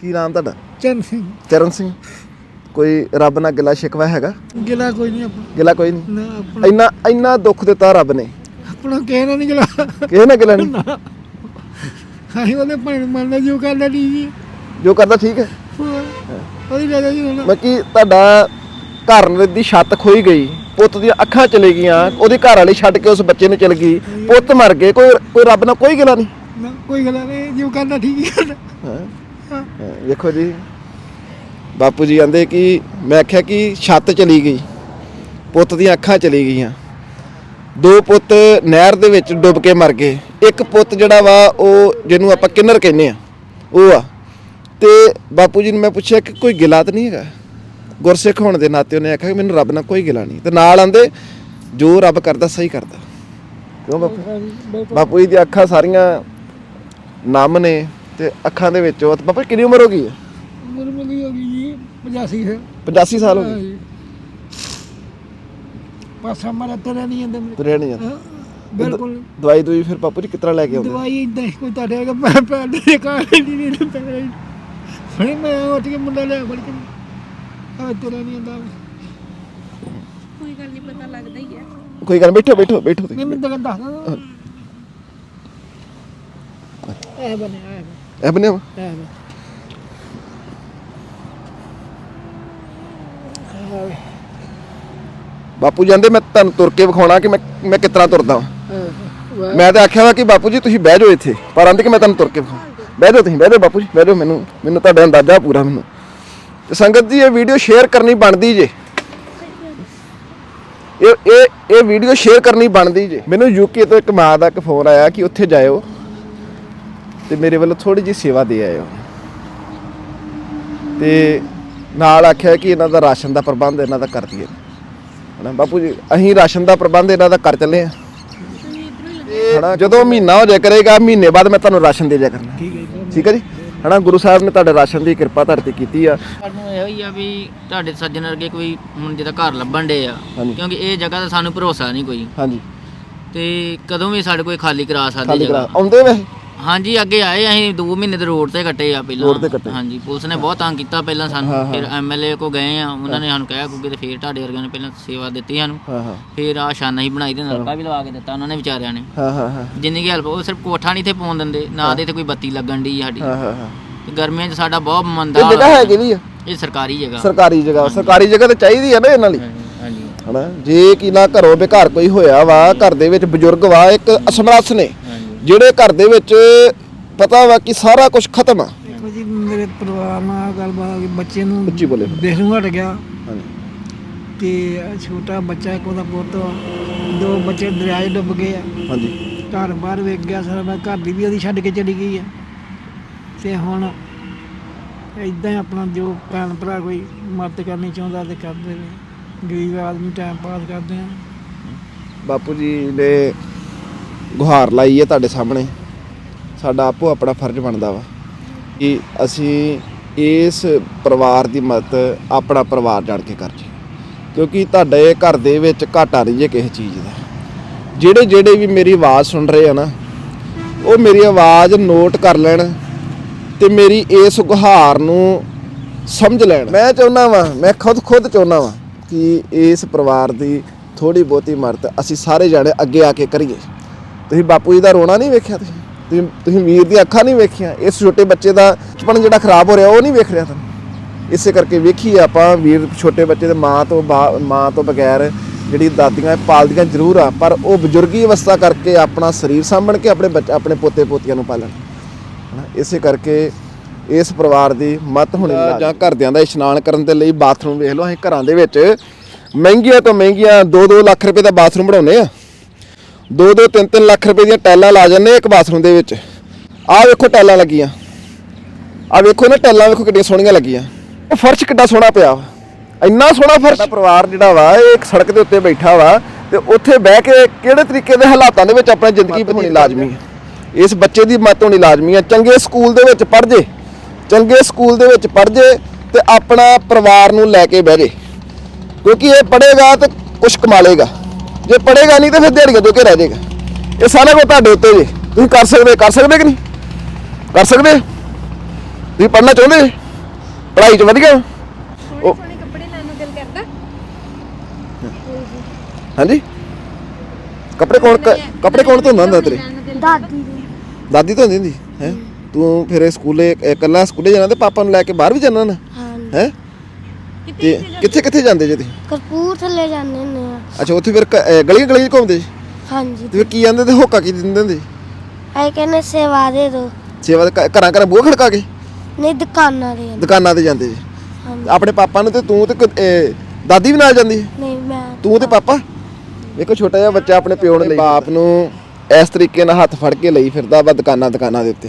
ਕੀ ਨਾਮ ਤੁਹਾਡਾ? ਚੰਨ ਸਿੰਘ। ਚਰਨ ਸਿੰਘ। ਕੋਈ ਰੱਬ ਨਾਲ ਗਿਲਾ ਸ਼ਿਕਵਾ ਹੈਗਾ? ਗਿਲਾ ਕੋਈ ਨਹੀਂ ਆਪਣਾ। ਗਿਲਾ ਕੋਈ ਨਹੀਂ? ਨਾ ਆਪਣਾ। ਇੰਨਾ ਇੰਨਾ ਦੁੱਖ ਦਿੱਤਾ ਰੱਬ ਨੇ। ਆਪਣਾ ਕਹਿ ਨਹੀਂ ਗਿਲਾ। ਕਿਸੇ ਨਾਲ ਗਿਲਾ ਨਹੀਂ। ਅਸੀਂ ਉਹਦੇ ਭਾਣੇ ਮੰਨਦਾ ਜੋ ਕਰਦਾ ਠੀਕ ਜੀ। ਜੋ ਕਰਦਾ ਠੀਕ ਹੈ। ਉਹਦੀ ਲੈ ਜੀ ਹੁਣ। ਮੈਂ ਕਿ ਤੁਹਾਡਾ ਘਰ ਦੀ ਛੱਤ ਖੋਈ ਗਈ ਪੁੱਤ ਦੀਆਂ ਅੱਖਾਂ ਚਲੇ ਗਈਆਂ ਉਹਦੇ ਘਰ ਵਾਲੀ ਛੱਡ ਕੇ ਉਸ ਬੱਚੇ ਨੂੰ ਚਲ ਗਈ ਪੁੱਤ ਮਰ ਗਏ ਕੋਈ ਕੋਈ ਰੱਬ ਨਾਲ ਕੋਈ ਗਿਲਾ ਨਹੀਂ। ਕੋਈ ਗੱਲ ਨਹੀਂ ਜੋ ਕਰਦਾ ਠੀਕ ਹੀ ਕਰਦਾ। ਹਾਂ। ਹਾਂ, ਵੇਖੋ ਜੀ ਬਾਪੂ ਜੀ ਕਹਿੰਦੇ ਕਿ ਮੈਂ ਆਖਿਆ ਕਿ ਛੱਤ ਚਲੀ ਗਈ ਪੁੱਤ ਦੀਆਂ ਅੱਖਾਂ ਚਲੀ ਗਈਆਂ। ਦੋ ਪੁੱਤ ਨਹਿਰ ਦੇ ਵਿੱਚ ਡੁੱਬ ਕੇ ਮਰ ਗਏ। ਇੱਕ ਪੁੱਤ ਜਿਹੜਾ ਵਾ ਉਹ ਜਿਹਨੂੰ ਆਪਾਂ ਕਿੰਨਰ ਕਹਿੰਦੇ ਆ ਉਹ ਆ। ਤੇ ਬਾਪੂ ਜੀ ਨੂੰ ਮੈਂ ਪੁੱਛਿਆ ਕਿ ਕੋਈ ਗਿਲਾ ਤਾਂ ਨਹੀਂ ਹੈਗਾ? ਗੁਰਸਿੱਖ ਹੋਣ ਦੇ ਨਾਤੇ ਉਹਨੇ ਆਖਿਆ ਕਿ ਮੈਨੂੰ ਰੱਬ ਨਾਲ ਕੋਈ ਗਿਲਾ ਨਹੀਂ। ਤੇ ਨਾਲ ਆਂਦੇ ਜੋ ਰੱਬ ਕਰਦਾ ਸਹੀ ਕਰਦਾ। ਕਿਉਂ ਬਾਪੂ? ਬਾਪੂ ਜੀ ਦੀਆਂ ਅੱਖਾਂ ਸਾਰੀਆਂ ਨਮ ਨੇ ਤੇ ਅੱਖਾਂ ਦੇ ਵਿੱਚ ਉਹ ਬਾਪੂ ਕਿੰਨੀ ਉਮਰ ਹੋ ਗਈ ਹੈ? ਉਮਰ ਮੇਰੀ ਹੋ ਗਈ ਜੀ 85 ਹੈ। 85 ਸਾਲ ਹੋ ਗਏ। ਹਾਂਜੀ। ਪਾਸਾ ਮਾਰਾ ਤੇਰਾ ਨਹੀਂ ਜਾਂਦਾ ਮੇਰੇ ਤੁਰਿਆ ਨਹੀਂ ਜਾਂਦਾ। ਹਾਂ, ਬਿਲਕੁਲ। ਦਵਾਈ ਦੂਈ ਫਿਰ ਬਾਪੂ ਜੀ ਕਿਤਰਾ ਲੈ ਕੇ ਆਉਂਦੇ? ਦਵਾਈ ਇਦਾਂ ਕੋਈ ਤੁਹਾਡੇ ਅਗੇ ਪੈ ਪੈ ਦੇ ਕਾਰ ਨਹੀਂ ਨਹੀਂ ਨਹੀਂ ਪੈ ਫਣੀ ਮੈਂ ਉੱਠ ਕੇ ਮੁੰਡਾ ਲਿਆ ਬੜ ਕੇ। ਆ ਤੇਰਾ ਨਹੀਂ ਆਂਦਾ ਕੋਈ ਗੱਲ ਨੀ, ਬੈਠੋ ਬੈਠੋ ਬੈਠੋ ਤੁਸੀਂ। ਨਹੀਂ ਮੈਂ ਤਾਂ ਦੱਸ ਦਾਂ ਇਹ ਬਣਿਆ ਇਹ ਬਣਿਆ ਵਾ? ਬਣਿਆ ਇਹ ਬਾਪੂ ਜਾਂਦੇ ਮੈਂ ਤੁਹਾਨੂੰ ਤੁਰ ਕੇ ਵਿਖਾਉਣਾ ਕਿ ਮੈਂ ਮੈਂ ਕਿਤਰਾ ਤੁਰਦਾ ਵਾਂ? ਮੈਂ ਤਾਂ ਆਖਿਆ ਵਾ ਕਿ ਬਾਪੂ ਜੀ ਤੁਸੀਂ ਬਹਿ ਜਾਓ ਇੱਥੇ। ਪਰ ਆਂਦੇ ਕਿ ਮੈਂ ਤੁਹਾਨੂੰ ਤੁਰ ਕੇ ਵਿਖਾਉਂ। ਬਹਿ ਜਾਓ ਤੁਸੀਂ ਬਹਿ ਜਾਓ ਬਾਪੂ ਜੀ ਬਹਿ ਜਾਓ ਮੈਨੂੰ ਮੈਨੂੰ ਤੁਹਾਡਾ ਅੰਦਾਜ਼ਾ ਪੂਰਾ ਮੈਨੂੰ। ਤੇ ਸੰਗਤ ਜੀ ਇਹ ਵੀਡੀਓ ਸ਼ੇਅਰ ਕਰਨੀ ਬਣਦੀ ਜੇ। ਇਹ ਇਹ ਇਹ ਵੀਡੀਓ ਸ਼ੇਅਰ ਕਰਨੀ ਬਣਦੀ ਜੇ। ਮੈਨੂੰ ਯੂਕੇ ਤੋਂ ਇੱਕ ਮਾਂ ਦਾ ਇੱਕ ਫੋਨ ਆਇਆ ਕਿ ਉੱਥੇ ਜਾਇਓ ਤੇ ਮੇਰੇ ਵੱਲੋਂ ਥੋੜੀ ਜਿਹੀ ਸੇਵਾ ਦੇ ਆਇਓ। ਤੇ ਨਾਲ ਆਖਿਆ ਕਿ ਇਹਨਾਂ ਦਾ ਰਾਸ਼ਨ ਦਾ ਪ੍ਰਬੰਧ ਇਹਨਾਂ ਦਾ ਕਰ ਦਈਏ। ਹਨਾ? ਬਾਪੂ ਜੀ ਅਸੀਂ ਰਾਸ਼ਨ ਦਾ ਪ੍ਰਬੰਧ ਇਹਨਾਂ ਦਾ ਕਰ ਚੱਲੇ ਆ। ਹਨਾ? ਜਦੋਂ ਮਹੀਨਾ ਹੋ ਜਾਇਆ ਕਰੇਗਾ ਮਹੀਨੇ ਬਾਅਦ ਮੈਂ ਤੁਹਾਨੂੰ ਰਾਸ਼ਨ ਦੇ ਜਾ ਕਰਨਾ। ਠੀਕ ਹੈ ਜੀ? ਜੀ ਹਨਾ ਗੁਰੂ ਸਾਹਿਬ ਨੇ ਤੁਹਾਡੇ ਰਾਸ਼ਨ ਦੀ ਕਿਰਪਾ ਤੁਹਾਡੇ ਤੇ ਕੀਤੀ ਆ। ਸਾਨੂੰ ਇਹੋ ਹੀ ਆ ਵੀ ਤੁਹਾਡੇ ਸੱਜਣ ਵਰਗੇ ਕੋਈ ਹੁਣ ਜਿਹਦਾ ਘਰ ਲੱਭਣ ਡੇ ਆ ਹਾਂਜੀ। ਕਿਉਂਕਿ ਇਹ ਜਗ੍ਹਾ ਦਾ ਸਾਨੂੰ ਭਰੋਸਾ ਨਹੀਂ ਕੋਈ। ਹਾਂਜੀ। ਤੇ ਕਦੋਂ ਵੀ ਸਾਡੇ ਕੋਈ ਖਾਲੀ ਕਰਾ ਸਕਦੇ ਖਾਲੀ ਕਰਾ ਜਗ੍ਹਾ ਆਉਂਦੇ ਵੈਸੇ? ਹਾਂਜੀ ਅੱਗੇ ਆਏ ਅਸੀਂ 2 ਮਹੀਨੇ ਦੇ ਰੋਡ ਤੇ ਕੱਟੇ ਆ ਪਹਿਲਾਂ। ਰੋਡ ਤੇ ਕੱਟੇ। ਹਾਂਜੀ ਪੁਲਿਸ ਨੇ ਬਹੁਤ ਤੰਗ ਕੀਤਾ ਪਹਿਲਾਂ ਸਾਨੂੰ। ਫਿਰ ਐਮਐਲਏ ਕੋ ਗਏ ਆ ਉਹਨਾਂ ਨੇ ਸਾਨੂੰ ਕਹਿਆ ਕਿਉਂਕਿ ਤੇ ਫਿਰ ਤੁਹਾਡੇ ਵਰਗਿਆਂ ਨੇ ਪਹਿਲਾਂ ਸੇਵਾ ਦਿੱਤੀ ਸਾਨੂੰ। ਹਾਂ ਹਾਂ। ਫਿਰ ਆ ਸ਼ਾਨਾ ਹੀ ਬਣਾਈ ਤੇ ਨਲਕਾ ਵੀ ਲਵਾ ਕੇ ਦਿੱਤਾ ਉਹਨਾਂ ਨੇ ਵਿਚਾਰਿਆਂ ਨੇ। ਹਾਂ ਹਾਂ ਹਾਂ। ਜਿੰਨੀ ਕੀ ਹੈਲਪ ਉਹ ਸਿਰਫ ਕੋਠਾ ਨਹੀਂ ਤੇ ਪਾਉਣ ਦਿੰਦੇ ਨਾ ਦੇ ਤੇ ਕੋਈ ਬੱਤੀ ਲੱਗਣ ਦੀ ਸਾਡੀ। ਹਾਂ ਹਾਂ ਹਾਂ। ਤੇ ਗਰਮੀਆਂ 'ਚ ਸਾਡਾ ਬਹੁਤ ਮੰਦਾ ਇਹ ਹਾਲ ਜਗ੍ਹਾ। ਹੈ ਕਿਹਦੀ ਆ? ਇਹ ਸਰਕਾਰੀ ਜਗ੍ਹਾ। ਸਰਕਾਰੀ ਜਗ੍ਹਾ ਸਰਕਾਰੀ ਜਗ੍ਹਾ ਤੇ ਚਾਹੀਦੀ ਆ ਨਾ ਇਹਨਾਂ ਲਈ। ਹਾਂਜੀ ਹਨਾ? ਜੇ ਕੀ ਨਾ ਘਰੋਂ ਬੇਘਰ ਕੋਈ ਹੋਇਆ ਵਾ ਘਰ ਦੇ ਵਿੱਚ ਬਜ਼ੁਰਗ ਵਾ ਇੱਕ ਅਸਮਰੱਥ ਨੇ। ਜਿਹੜੇ ਘਰ ਦੇ ਵਿੱਚ ਪਤਾ ਵਾ ਕਿ ਸਾਰਾ ਕੁਝ ਖਤਮ ਆ। ਦੇਖੋ ਜੀ ਮੇਰੇ ਪਰਿਵਾਰ ਨਾਲ ਗੱਲਬਾਤ ਹੋ ਗਈ ਬੱਚੇ ਨੂੰ ਉੱਚੀ ਬੋਲੇ। ਦੇਖ ਨੂੰ ਹਟ ਗਿਆ। ਹਾਂਜੀ। ਤੇ ਛੋਟਾ ਬੱਚਾ ਇੱਕ ਉਹਦਾ ਪੁੱਤ ਵਾ। ਦੋ ਬੱਚੇ ਦਰਿਆ 'ਚ ਡੁੱਬ ਗਏ ਆ। ਹਾਂਜੀ। ਘਰ ਬਾਹਰ ਵੇਖ ਗਿਆ ਸਾਰਾ ਮੈਂ ਘਰ ਦੀ ਵੀ ਉਹਦੀ ਛੱਡ ਕੇ ਚਲੀ ਗਈ ਆ। ਤੇ ਹੁਣ ਇਦਾਂ ਹੀ ਆਪਣਾ ਜੋ ਭੈਣ ਭਰਾ ਕੋਈ ਮਦਦ ਕਰਨੀ ਚਾਹੁੰਦਾ ਤੇ ਕਰਦੇ ਨੇ। ਗਰੀਬ ਆਦਮੀ ਟਾਈਮ ਪਾਸ ਕਰਦੇ ਆ। ਬਾਪੂ ਜੀ ਨੇ ਗੁਹਾਰ ਲਾਈ ਹੈ ਤੁਹਾਡੇ ਸਾਹਮਣੇ। ਸਾਡਾ ਆਪੋ ਆਪਣਾ ਫਰਜ਼ ਬਣਦਾ ਵਾ ਕਿ ਅਸੀਂ ਇਸ ਪਰਿਵਾਰ ਦੀ ਮਦਦ ਆਪਣਾ ਪਰਿਵਾਰ ਜਾਣ ਕੇ ਕਰ ਜੀ ਕਿਉਂਕਿ ਤੁਹਾਡੇ ਘਰ ਦੇ ਵਿੱਚ ਘਾਟਾ ਨਹੀਂ ਜੇ ਕਿਸੇ ਚੀਜ਼ ਦਾ। ਜਿਹੜੇ ਜਿਹੜੇ ਵੀ ਮੇਰੀ ਆਵਾਜ਼ ਸੁਣ ਰਹੇ ਆ ਨਾ, ਉਹ ਮੇਰੀ ਆਵਾਜ਼ ਨੋਟ ਕਰ ਲੈਣ ਤੇ ਮੇਰੀ ਇਸ ਗੁਹਾਰ ਨੂੰ ਸਮਝ ਲੈਣ। ਮੈਂ ਚਾਹੁੰਦਾ ਵਾਂ, ਮੈਂ ਖੁਦ ਖੁਦ ਚਾਹੁੰਦਾ ਵਾਂ ਕਿ ਇਸ ਪਰਿਵਾਰ ਦੀ ਥੋੜੀ ਬਹੁਤੀ ਮਦਦ ਅਸੀਂ ਸਾਰੇ ਜਾਣੇ ਅੱਗੇ ਆ ਕੇ ਕਰੀਏ। ਤੁਸੀਂ ਬਾਪੂ ਜੀ ਦਾ ਰੋਣਾ ਨਹੀਂ ਵੇਖਿਆ ਤੁਸੀਂ? ਤੁਸੀਂ ਤੁਸੀਂ ਵੀਰ ਦੀਆਂ ਅੱਖਾਂ ਨਹੀਂ ਵੇਖੀਆਂ? ਇਸ ਛੋਟੇ ਬੱਚੇ ਦਾ ਬਚਪਨ ਜਿਹੜਾ ਖਰਾਬ ਹੋ ਰਿਹਾ ਉਹ ਨਹੀਂ ਵੇਖ ਰਿਹਾ ਤੁਹਾਨੂੰ ਇਸੇ ਕਰਕੇ ਵੇਖੀਏ ਆਪਾਂ ਵੀਰ ਛੋਟੇ ਬੱਚੇ ਦੇ ਮਾਂ ਤੋਂ ਮਾਂ ਤੋਂ ਬਗੈਰ ਜਿਹੜੀ ਦਾਦੀਆਂ ਪਾਲਦੀਆਂ ਜ਼ਰੂਰ ਆ ਪਰ ਉਹ ਬਜ਼ੁਰਗੀ ਅਵਸਥਾ ਕਰਕੇ ਆਪਣਾ ਸਰੀਰ ਸਾਂਭਣ ਕੇ ਆਪਣੇ ਬੱਚ- ਆਪਣੇ ਪੋਤੇ ਪੋਤੀਆਂ ਨੂੰ ਪਾਲਣ। ਹਨਾ ਇਸੇ ਕਰਕੇ ਇਸ ਪਰਿਵਾਰ ਦੀ ਮਤ ਹੋਣੀ ਜਾਂ ਘਰਦਿਆਂ ਦਾ ਇਸ਼ਨਾਨ ਕਰਨ ਦੇ ਲਈ ਬਾਥਰੂਮ ਵੇਖ ਲਓ ਅਸੀਂ ਘਰਾਂ ਦੇ ਵਿੱਚ ਮਹਿੰਗੀਆਂ ਤੋਂ ਮਹਿੰਗੀਆਂ 2-2 ਲੱਖ ਰੁਪਏ ਦਾ ਬਾਥਰੂਮ ਬਣਾਉਂਦੇ ਆ। 2-2 3-3 ਲੱਖ ਰੁਪਏ ਦੀਆਂ ਟੈਲਾਂ ਲਾ ਜਾਂਦੇ ਇੱਕ ਬਾਥਰੂਮ ਦੇ ਵਿੱਚ। ਆਹ ਵੇਖੋ ਟੈਲਾਂ ਲੱਗੀਆਂ। ਆਹ ਵੇਖੋ ਨਾ ਟੈਲਾਂ ਵੇਖੋ ਕਿੰਨੀਆਂ ਸੋਹਣੀਆਂ ਲੱਗੀਆਂ। ਉਹ ਫਰਸ਼ ਕਿੱਡਾ ਸੋਹਣਾ ਪਿਆ ਇੰਨਾ ਸੋਹਣਾ ਫਰਸ਼। ਪਰਿਵਾਰ ਜਿਹੜਾ ਵਾ ਇਹ ਇੱਕ ਸੜਕ ਦੇ ਉੱਤੇ ਬੈਠਾ ਵਾ ਤੇ ਉੱਥੇ ਬਹਿ ਕੇ ਕਿਹੜੇ ਤਰੀਕੇ ਦੇ ਹਾਲਾਤਾਂ ਦੇ ਵਿੱਚ ਆਪਣੀ ਜ਼ਿੰਦਗੀ ਬਣਾਉਣੀ ਲਾਜ਼ਮੀ ਹੈ। ਇਸ ਬੱਚੇ ਦੀ ਮਤ ਹੋਣੀ ਲਾਜ਼ਮੀ ਹੈ। ਚੰਗੇ ਸਕੂਲ ਦੇ ਵਿੱਚ ਪੜ੍ਹ ਜੇ। ਚੰਗੇ ਸਕੂਲ ਦੇ ਵਿੱਚ ਪੜ੍ਹ ਜੇ ਤੇ ਆਪਣਾ ਪਰਿਵਾਰ ਨੂੰ ਲੈ ਕੇ ਬਹਿ ਜੇ। ਕਿਉਂਕਿ ਇਹ ਪੜ੍ਹੇਗਾ ਤੇ ਕੁਝ ਕਮਾ ਲੇਗਾ ਜੇ ਪੜ੍ਹੇਗਾ ਨਹੀਂ ਤੇ ਫਿਰ ਦਿਹਾੜੀਆਂ ਜੋ ਕੇ ਰਹਿ ਜਾਏਗਾ ਇਹ ਸਾਰਾ ਕੁਝ ਤੁਹਾਡੇ ਉੱਤੇ ਜੇ ਤੁਸੀਂ ਕਰ ਸਕਦੇ ਕਰ ਸਕਦੇ ਕਿ ਨਹੀਂ ਕਰ ਸਕਦੇ ਤੁਸੀਂ ਪੜ੍ਹਨਾ ਚਾਹੁੰਦੇ ਜੇ? ਪੜ੍ਹਾਈ 'ਚ ਵਧੀਆ ਉਹ ਸੋਹਣੇ ਕੱਪੜੇ ਲੈਣ ਨੂੰ ਦਿਲ ਕਰਦਾ ਹਾਂਜੀ ਕੱਪੜੇ ਕੌਣ ਕ- ਕੱਪੜੇ ਕੌਣ ਧੋਂਦਾ ਹੁੰਦਾ ਤੇਰੇ ਦਾਦੀ ਦੀ ਦਾਦੀ ਧੋਂਦੀ ਹੁੰਦੀ ਹੈ ਤੂੰ ਫਿਰ ਇਹ ਸਕੂਲੇ ਇਹ ਇਕੱਲਾ ਸਕੂਲੇ ਜਾਣਾ ਤੇ ਪਾਪਾ ਨੂੰ ਲੈ ਕੇ ਬਾਹਰ ਵੀ ਜਾਣਾ ਨਾ ਹਾਂ ਹੈ ਤੇ ਕਿੱਥੇ ਕਿੱਥੇ ਜਾਂਦੇ ਜੇ ਤੁਸੀਂ? ਕਰਪੂਰ ਥੱਲੇ ਜਾਂਦੇ ਹੁੰਦੇ ਆ। ਅੱਛਾ ਉੱਥੇ ਫਿਰ ਗਲੀ ਗਲੀ 'ਚ ਘੁੰਮਦੇ ਜੀ? ਹਾਂਜੀ। ਤੇ ਫਿਰ ਕੀ ਜਾਂਦੇ ਤੇ ਹੋਕਾ ਕੀ ਦਿੰਦੇ ਹੁੰਦੇ? ਆਏ ਕਹਿੰਦੇ ਸੇਵਾ ਦੇ ਦੋ। ਸੇਵਾ ਦੇ ਘਰਾਂ ਘਰਾਂ ਬੂਹਾ ਖੜਕਾ ਕੇ? ਨਹੀਂ ਦੁਕਾਨਾਂ ਦੇ ਜਾਂਦੇ। ਦੁਕਾਨਾਂ ਤੇ ਜਾਂਦੇ ਜੀ। ਹਾਂਜੀ। ਆਪਣੇ ਪਾਪਾ ਨੂੰ ਤੇ ਤੂੰ ਤੇ ਕ- ਇਹ, ਦਾਦੀ ਵੀ ਨਾਲ ਜਾਂਦੀ? ਨਹੀਂ ਮੈਂ ਤੂੰ ਤੇ ਪਾਪਾ? ਵੇਖੋ ਛੋਟਾ ਜਿਹਾ ਬੱਚਾ ਆਪਣੇ ਪਿਓ ਨੂੰ ਲਈ। ਬਾਪ ਨੂੰ ਇਸ ਤਰੀਕੇ ਨਾਲ ਹੱਥ ਫੜ ਕੇ ਲਈ ਫਿਰਦਾ ਵਾ ਦੁਕਾਨਾਂ ਦੁਕਾਨਾਂ ਦੇ ਉੱਤੇ।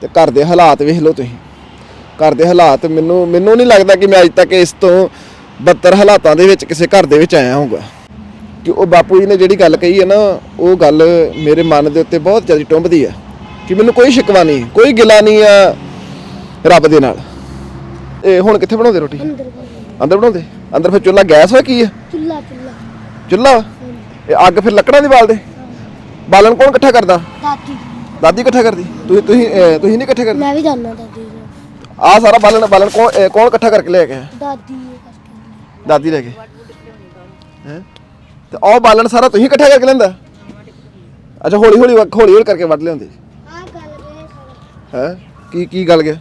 ਤੇ ਘਰ ਦੇ ਹਾਲਾਤ ਵੇਖ ਲਓ ਤੁਸੀਂ। ਘਰ ਦੇ ਹਾਲਾਤ ਮੈਨੂੰ ਮੈਨੂੰ ਨਹੀਂ ਲੱਗਦਾ ਕਿ ਮੈਂ ਅੱਜ ਤੱਕ ਇਸ ਤੋਂ ਬੱਤਰ ਹਾਲਾਤਾਂ ਦੇ ਵਿੱਚ ਕਿਸੇ ਘਰ ਦੇ ਵਿੱਚ ਆਇਆ ਹੋਊਗਾ। ਕਿ ਉਹ ਬਾਪੂ ਜੀ ਨੇ ਜਿਹੜੀ ਗੱਲ ਕਹੀ ਹੈ ਨਾ ਉਹ ਗੱਲ ਮੇਰੇ ਮਨ ਦੇ ਉੱਤੇ ਬਹੁਤ ਜ਼ਿਆਦਾ ਟੁੰਬਦੀ ਆ ਕਿ ਮੈਨੂੰ ਕੋਈ ਸ਼ਿਕਵਾ ਨਹੀਂ ਕੋਈ ਗਿਲਾ ਨਹੀਂ ਆ ਰੱਬ ਦੇ ਨਾਲ। ਇਹ ਹੁਣ ਕਿੱਥੇ ਬਣਾਉਂਦੇ ਰੋਟੀ? ਅੰਦਰ ਬਣਾਉਂਦੇ। ਅੰਦਰ ਫਿਰ ਚੁੱਲ੍ਹਾ ਗੈਸ ਹੋਇਆ ਕੀ ਆ? ਚੁੱਲਾ ਚੁੱਲਾ ਚੁੱਲ੍ਹਾ? ਵਾ? ਇਹ ਅੱਗ ਫਿਰ ਲੱਕੜਾਂ ਦੀ ਬਾਲਦੇ? ਬਾਲਣ ਕੌਣ ਇਕੱਠਾ ਕਰਦਾ? ਦਾਦੀ। ਦਾਦੀ ਇਕੱਠਾ ਕਰਦੀ? ਤੁਸੀਂ ਤੁਸੀਂ ਤੁਸੀਂ ਨਹੀਂ ਇਕੱਠੇ ਕਰਦੇ? ਮੈਂ ਵੀ ਜਾਣਾ ਦਾਦੀ ਆ ਸਾਰਾ ਬਾਲਣ ਬਾਲਣ ਕੌਣ ਕੌਣ ਇਕੱਠਾ ਕਰਕੇ ਲੈ ਕੇ ਆਇਆ? ਦਾਦੀ ਇਹ ਕਰਕੇ ਦਾਦੀ ਲੈ ਕੇ। ਹੈ? ਤੇ ਉਹ ਬਾਲਣ ਸਾਰਾ ਤੁਸੀਂ ਇਕੱਠਾ ਕਰਕੇ ਲੈਂਦਾ ਅੱਛਾ ਹੌਲੀ ਹੌਲੀ ਹੌਲੀ ਹੌਲੀ ਕਰਕੇ ਵੱਢ ਲਿਆਉਂਦੇ। ਆ ਗੱਲ ਗਏ ਸਾਰਾ। ਹੈ? ਕੀ ਕੀ ਗੱਲ ਗਿਆ?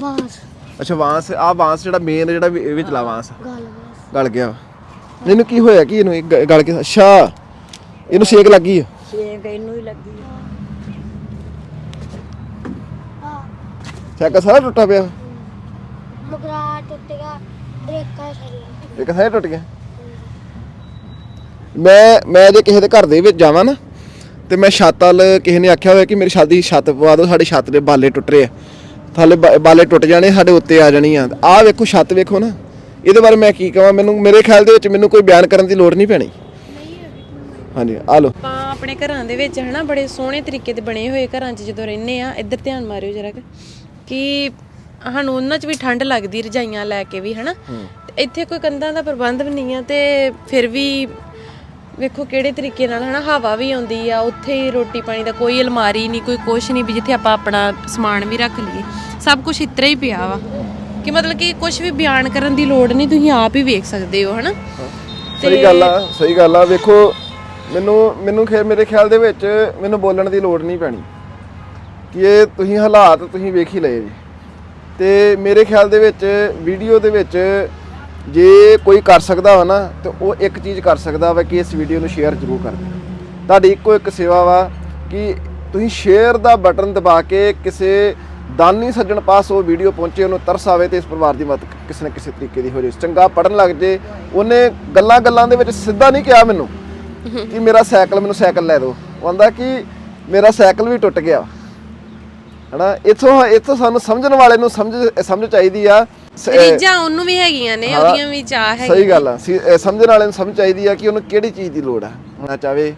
ਬਾਸ। ਅੱਛਾ ਬਾਂਸ ਆ ਬਾਂਸ ਜਿਹੜਾ ਮੇਨ ਜਿਹੜਾ ਵੀ ਇਹ ਵਿੱਚ ਲਾ ਬਾਂਸ। ਗੱਲ ਗਏ ਗਲ ਗਿਆ ਵਾ। ਇਹਨੂੰ ਕੀ ਹੋਇਆ? ਕੀ ਇਹਨੂੰ ਇਹ ਗ- ਗਲ ਕੇ ਅੱਛਾ। ਇਹਨੂੰ ਸੇਕ ਲੱਗੀ ਆ। ਛੇਕ ਇਹਨੂੰ ਹੀ ਲੱਗੀ। ਆ ਸਾਈਕਲ ਸਾਰਾ ਟੁੱਟਾ ਪਿਆ। ਮਗਰਾ ਟੁੱਟੇਗਾ ਬ੍ਰੇਕਾਂ ਸਾਰੀਆਂ ਇੱਕ ਸਾਈਡ ਟੁੱਟ ਗਿਆ। ਮੈਂ ਮੈਂ ਜੇ ਕਿਸੇ ਦੇ ਘਰ ਦੇ ਵਿੱਚ ਜਾਵਾਂ ਨਾ ਤੇ ਮੈਂ ਛੱਤ ਵੱਲ ਕਿਸੇ ਨੇ ਆਖਿਆ ਹੋਇਆ ਕਿ ਮੇਰੀ ਸ਼ਾਦੀ ਛੱਤ ਪਵਾ ਦਿਓ ਸਾਡੀ ਛੱਤ ਦੇ ਬਾਲੇ ਟੁੱਟ ਰਹੇ ਆ। ਥੱਲੇ ਬਾ- ਬਾਲੇ ਟੁੱਟ ਜਾਣੇ ਸਾਡੇ ਉੱਤੇ ਆ ਜਾਣੀ ਆ। ਆਹ ਵੇਖੋ ਛੱਤ ਵੇਖੋ ਨਾ। ਇਹਦੇ ਬਾਰੇ ਮੈਂ ਕੀ ਕਹਾਂ ਮੈਨੂੰ ਮੇਰੇ ਖਿਆਲ ਦੇ ਵਿੱਚ ਮੈਨੂੰ ਕੋਈ ਬਿਆਨ ਕਰਨ ਦੀ ਲੋੜ ਨਹੀਂ ਪੈਣੀ। ਹਾਂਜੀ ਆ ਲਓ। ਆਪਾਂ ਆਪਣੇ ਘਰਾਂ ਦੇ ਵਿੱਚ ਹਨਾ ਬੜੇ ਸੋਹਣੇ ਤਰੀਕੇ ਦੇ ਬਣੇ ਹੋਏ ਘਰਾਂ 'ਚ ਜਦੋਂ ਰਹਿੰਦੇ ਆ ਇੱਧਰ ਧਿਆਨ ਮਾਰਿਓ ਜਰਾ ਕਿ। ਸਾਨੂੰ ਉਹਨਾਂ 'ਚ ਵੀ ਠੰਡ ਲੱਗਦੀ ਰਜਾਈਆਂ ਲੈ ਕੇ ਵੀ ਹਨਾ? ਤੇ ਇੱਥੇ ਕੋਈ ਕੰਧਾਂ ਦਾ ਪ੍ਰਬੰਧ ਵੀ ਨਹੀਂ ਆ ਤੇ ਫਿਰ ਵੀ ਵੇਖੋ ਕਿਹੜੇ ਤਰੀਕੇ ਨਾਲ ਹਨਾ? ਹਵਾ ਵੀ ਆਉਂਦੀ ਆ ਉੱਥੇ ਹੀ ਰੋਟੀ ਪਾਣੀ ਦਾ ਕੋਈ ਅਲਮਾਰੀ ਨਹੀਂ ਕੋਈ ਕੁਛ ਨਹੀਂ ਵੀ ਜਿੱਥੇ ਆਪਾਂ ਆਪਣਾ ਸਮਾਨ ਵੀ ਰੱਖ ਲਈਏ। ਸਭ ਕੁਝ ਇਤਰਾ ਹੀ ਪਿਆ ਵਾ। ਕਿ ਮਤਲਬ ਕਿ ਕੁਝ ਵੀ ਬਿਆਨ ਕਰਨ ਦੀ ਲੋੜ ਨਹੀਂ ਤੁਸੀਂ ਆਪ ਹੀ ਵੇਖ ਸਕਦੇ ਹੋ ਹਨਾ? ਸਹੀ ਗੱਲ ਆ ਸਹੀ ਗੱਲ ਆ। ਵੇਖੋ ਮੈਨੂੰ ਮੈਨੂੰ ਖੇ ਮੇਰੇ ਖਿਆਲ ਦੇ ਵਿੱਚ ਮੈਨੂੰ ਬੋਲਣ ਦੀ ਲੋੜ ਨਹੀਂ ਪੈਣੀ। ਕਿ ਇਹ ਤੁਸੀਂ ਹਾਲਾਤ ਤੁਸੀਂ ਵੇਖ ਹੀ ਲਏ ਜੀ ਤੇ ਮੇਰੇ ਖਿਆਲ ਦੇ ਵਿੱਚ, ਵੀਡੀਓ ਦੇ ਵਿੱਚ ਜੇ ਕੋਈ ਕਰ ਸਕਦਾ ਵਾ ਨਾ, ਤੇ ਉਹ ਇੱਕ ਚੀਜ਼ ਕਰ ਸਕਦਾ ਵਾ ਕਿ ਇਸ ਵੀਡੀਓ ਨੂੰ ਸ਼ੇਅਰ ਜ਼ਰੂਰ ਕਰ ਦਿਓ ਤੁਹਾਡੀ ਇੱਕੋ ਇੱਕ ਸੇਵਾ ਵਾ ਕਿ ਤੁਸੀਂ ਸ਼ੇਅਰ ਦਾ ਬਟਨ ਦਬਾ ਕੇ ਕਿਸੇ ਦਾਨੀ ਸੱਜਣ ਪਾਸ ਉਹ ਵੀਡੀਓ ਪਹੁੰਚੇ, ਉਹਨੂੰ ਤਰਸ ਆਵੇ ਤੇ ਇਸ ਪਰਿਵਾਰ ਦੀ ਮਦਦ ਕਿਸੇ ਨਾ ਕਿਸੇ ਤਰੀਕੇ ਦੀ ਹੋ ਜਾਵੇ ਚੰਗਾ ਪੜਨ ਲੱਗ ਜੇ। ਉਹਨੇ ਗੱਲਾਂ ਗੱਲਾਂ ਦੇ ਵਿੱਚ ਸਿੱਧਾ ਨਹੀਂ ਕਿਹਾ ਮੈਨੂੰ ਕਿ ਮੇਰਾ ਸਾਈਕਲ ਮੈਨੂੰ ਸਾਈਕਲ ਲੈ ਦਿਓ। ਉਹ ਆਂਦਾ ਕਿ ਮੇਰਾ ਸਾਈਕਲ ਵੀ ਟੁੱਟ ਗਿਆ। ਹਨਾ? ਇਥੋਂ ਇਥੋਂ ਸਾਨੂੰ ਸਮਝਣ ਵਾਲੇ ਨੂੰ ਸਮਝ ਸਮਝ ਚਾਹੀਦੀ ਆ। ਰੀਝਾਂ ਉਹਨੂੰ ਵੀ ਹੈਗੀਆਂ ਨੇ ਉਹਦੀਆਂ ਵੀ ਚਾਹ ਹੈ ਸਹੀ ਗੱਲ ਆ। ਸਮਝਣ ਵਾਲੇ ਨੂੰ ਸਮਝ ਚਾਹੀਦੀ ਆ ਕਿ ਉਹਨੂੰ ਕਿਹੜੀ ਚੀਜ਼ ਦੀ ਲੋੜ ਆ। ਹੋਣਾ ਚਾਵੇ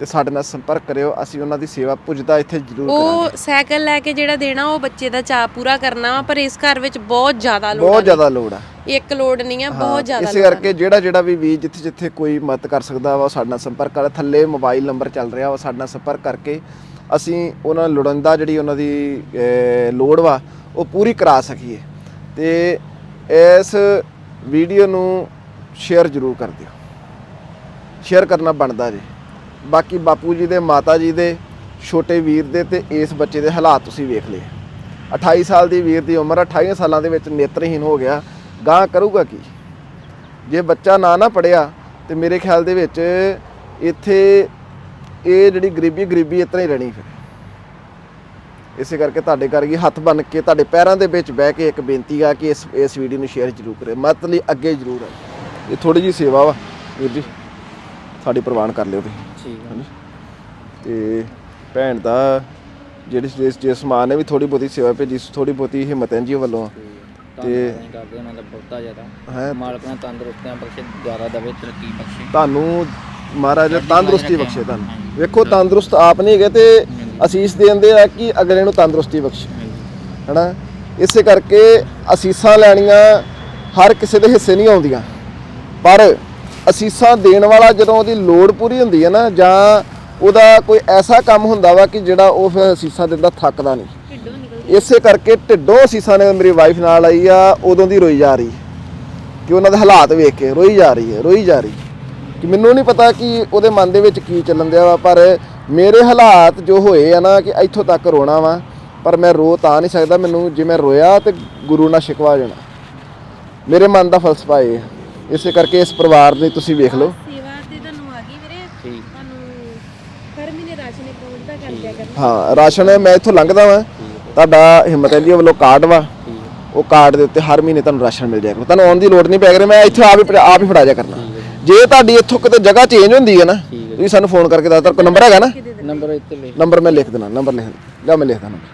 ਤੇ ਸਾਡੇ ਨਾਲ ਸੰਪਰਕ ਕਰਿਓ ਅਸੀਂ ਉਹਨਾਂ ਦੀ ਸੇਵਾ ਪੁੱਜਦਾ ਇੱਥੇ ਜ਼ਰੂਰ ਕਰਾਂਗੇ। ਉਹ ਸਾਈਕਲ ਲੈ ਕੇ ਜਿਹੜਾ ਦੇਣਾ ਉਹ ਬੱਚੇ ਦਾ ਚਾਹ ਪੂਰਾ ਕਰਨਾ ਵਾ ਪਰ ਇਸ ਘਰ ਵਿੱਚ ਬਹੁਤ ਜ਼ਿਆਦਾ ਲੋੜ ਬਹੁਤ ਆ ਜ਼ਿਆਦਾ ਲੋੜ ਆ। ਇੱਕ ਲੋੜ ਨਹੀਂ ਆ ਬਹੁਤ ਜ਼ਿਆਦਾ ਇਸੇ ਕਰਕੇ ਜਿਹੜਾ ਜਿਹੜਾ ਵੀ ਵੀ ਜਿੱਥੇ ਜਿੱਥੇ ਕੋਈ ਮਦਦ ਕਰ ਸਕਦਾ ਵਾ ਸਾਡੇ ਨਾਲ ਸੰਪਰਕ ਕਰ। ਥੱਲੇ ਮੋਬਾਈਲ ਨੰਬਰ ਚੱਲ ਰਿਹਾ ਵਾ ਸਾਡੇ ਨਾਲ ਸੰਪਰਕ ਕਰਕੇ ਅਸੀਂ ਉਹਨਾਂ ਲੋੜੰਦਾ ਜਿਹੜੀ ਉਹਨਾਂ ਦੀ ਲੋੜ ਵਾ, ਉਹ ਪੂਰੀ ਕਰਾ ਸਕੀਏ। ਤੇ ਇਸ ਵੀਡੀਓ ਨੂੰ ਸ਼ੇਅਰ ਜ਼ਰੂਰ ਕਰ ਦਿਓ। ਸ਼ੇਅਰ ਕਰਨਾ ਬਣਦਾ ਜੀ। ਬਾਕੀ ਬਾਪੂ ਜੀ ਦੇ, ਮਾਤਾ ਜੀ ਦੇ, ਛੋਟੇ ਵੀਰ ਦੇ ਤੇ ਇਸ ਬੱਚੇ ਦੇ ਹਾਲਾਤ ਤੁਸੀਂ ਵੇਖ ਲਏ। 28 ਸਾਲ ਦੀ ਵੀਰ ਦੀ ਉਮਰ 28 ਸਾਲਾਂ ਦੇ ਵਿੱਚ ਨੇਤਰਹੀਨ ਹੋ ਗਿਆ। ਗਾਂ ਕਰੂਗਾ ਕੀ? ਜੇ ਬੱਚਾ ਨਾ ਨਾ ਪੜਿਆ ਤੇ ਮੇਰੇ ਖਿਆਲ ਦੇ ਵਿੱਚ ਇੱਥੇ ਇਹ ਜਿਹੜੀ ਗਰੀਬੀ ਗਰੀਬੀ ਇਤਨਾ ਹੀ ਰਹਿਣੀ ਫਿਰ। ਇਸੇ ਕਰਕੇ ਤੁਹਾਡੇ ਘਰ ਹੀ ਹੱਥ ਬੰਨ ਕੇ ਤੁਹਾਡੇ ਪੈਰਾਂ ਦੇ ਵਿੱਚ ਬਹਿ ਕੇ ਇੱਕ ਬੇਨਤੀ ਆ ਕਿ ਇਸ ਇਸ ਵੀਡੀਓ ਨੂੰ ਸ਼ੇਅਰ ਜ਼ਰੂਰ ਕਰੇ ਮਤ ਲਈ ਅੱਗੇ ਜ਼ਰੂਰ ਆਏ ਇਹ ਥੋੜੀ ਜੀ ਸੇਵਾ ਵਾ ਵੀਰ ਜੀ। ਸਾਡੀ ਪ੍ਰਵਾਨ ਕਰ ਲਿਓ ਤੁਸੀਂ। ਠੀਕ ਹਾਂਜੀ। ਤੇ ਭੈਣ ਦਾ ਜਿਹੜੀ ਜਿਸ ਜਿਸ ਮਾਂ ਨੇ ਵੀ ਥੋੜੀ ਬਹੁਤੀ ਸੇਵਾ ਭੇਜੀ ਥੋੜੀ ਬਹੁਤੀ ਹਿੰਮਤ ਹੈ ਜੀ ਵੱਲੋਂ। ਤੇ ਕਰਦੇ ਦਾ ਬਹੁਤਾ ਜ਼ਿਆਦਾ। ਹੈ? ਮਾਲਕ ਨੇ ਤੰਦਰੁਸਤੀਆਂ ਬਖਸ਼ੇ ਜ਼ਿਆਦਾ ਦਵੇ ਤਰੱਕੀ ਬਖਸ਼ੇ। ਤੁਹਾਨੂੰ ਮਹਾਰਾਜ ਤੰਦਰੁਸਤੀ ਬਖਸ਼ੇ ਤੁਹਾਨੂੰ। ਵੇਖੋ ਤੰਦਰੁਸਤ ਆਪ ਨਹੀਂ ਹੈਗੇ ਤੇ ਅਸੀਸ ਦੇਂਦੇ ਆ ਕਿ ਅਗਲੇ ਨੂੰ ਤੰਦਰੁਸਤੀ ਬਖਸ਼ੇ। ਹਨਾ? ਇਸੇ ਕਰਕੇ ਅਸੀਸਾਂ ਲੈਣੀਆਂ ਹਰ ਕਿਸੇ ਦੇ ਹਿੱਸੇ ਨਹੀਂ ਆਉਂਦੀਆਂ। ਪਰ ਅਸੀਸਾਂ ਦੇਣ ਵਾਲਾ ਜਦੋਂ ਉਹਦੀ ਲੋੜ ਪੂਰੀ ਹੁੰਦੀ ਹੈ ਨਾ ਜਾਂ ਉਹਦਾ ਕੋਈ ਐਸਾ ਕੰਮ ਹੁੰਦਾ ਵਾ ਕਿ ਜਿਹੜਾ ਉਹ ਫਿਰ ਅਸੀਸਾਂ ਦਿੰਦਾ ਥੱਕਦਾ ਨਹੀਂ। ਇਸੇ ਕਰਕੇ ਢਿੱਡੋਂ ਅਸੀਸਾਂ ਨੇ ਮੇਰੀ ਵਾਈਫ ਨਾਲ ਆਈ ਆ ਉਦੋਂ ਦੀ ਰੋਈ ਜਾ ਰਹੀ। ਕਿ ਉਹਨਾਂ ਦੇ ਹਾਲਾਤ ਵੇਖ ਕੇ ਰੋਈ ਜਾ ਰਹੀ ਹੈ ਰੋਈ ਜਾ ਰਹੀ। ਕਿ ਮੈਨੂੰ ਨਹੀਂ ਪਤਾ ਕਿ ਉਹਦੇ ਮਨ ਦੇ ਵਿੱਚ ਕੀ ਚੱਲਣ ਦਿਆ ਵਾ ਪਰ ਮੇਰੇ ਹਾਲਾਤ ਜੋ ਹੋਏ ਆ ਨਾ ਕਿ ਇੱਥੋਂ ਤੱਕ ਰੋਣਾ ਵਾ ਪਰ ਮੈਂ ਰੋ ਤਾਂ ਨਹੀਂ ਸਕਦਾ ਮੈਨੂੰ ਜੇ ਮੈਂ ਰੋਇਆ ਤੇ ਗੁਰੂ ਨਾਲ ਸ਼ਿਕਵਾ ਜਾਣਾ ਮੇਰੇ ਮਨ ਦਾ ਫਲਸਫਾ ਇਹ ਹੈ ਇਸੇ ਕਰਕੇ ਇਸ ਪਰਿਵਾਰ ਦੇ ਤੁਸੀਂ ਵੇਖ ਲਓ। ਸੇਵਾ ਤੇ ਤੁਹਾਨੂੰ ਆ ਗਈ ਵੀਰੇ। ਠੀਕ। ਤੁਹਾਨੂੰ ਹਰ ਮਹੀਨੇ ਰਾਸ਼ਨ ਅਕਾਊਂਟ ਦਾ ਕਰ ਦਿਆ ਕਰਨਾ। ਹਾਂ ਰਾਸ਼ਨ ਮੈਂ ਇੱਥੋਂ ਲੰਘਦਾ ਵਾਂ। ਤੁਹਾਡਾ ਹਿੰਮਤ ਐਨਜੀਓ ਵੱਲੋਂ ਕਾਰਡ ਵਾ। ਉਹ ਕਾਰਡ ਦੇ ਉੱਤੇ ਹਰ ਮਹੀਨੇ ਤੁਹਾਨੂੰ ਰਾਸ਼ਨ ਮਿਲ ਕਰੋ ਤੁਹਾਨੂੰ ਆਉਣ ਦੀ ਲੋੜ ਨਹੀਂ ਪੈ ਕਰੇ ਮੈਂ ਇੱਥੇ ਆਪ ਹੀ ਆਪ ਹੀ ਫੜਾ ਜਾ ਕਰਨਾ। ਜੇ ਤੁਹਾਡੀ ਇੱਥੋਂ ਕਿਤੇ ਜਗ੍ਹਾ ਚੇਂਜ ਹੁੰਦੀ ਹੈ ਨਾ ਤੁਸੀਂ ਸਾਨੂੰ ਫੋਨ ਕਰਕੇ ਦੱਸ ਕੋਈ ਨੰਬਰ ਹੈਗਾ ਨਾ? ਨੰਬਰ ਇੱਥੇ ਲਿਖ ਨੰਬਰ ਮੈਂ ਲਿਖ ਦੇਣਾ ਨੰਬਰ ਲਿਖ ਲਿਆ ਮੈਂ ਲਿਖਦਾ ਨੰਬਰ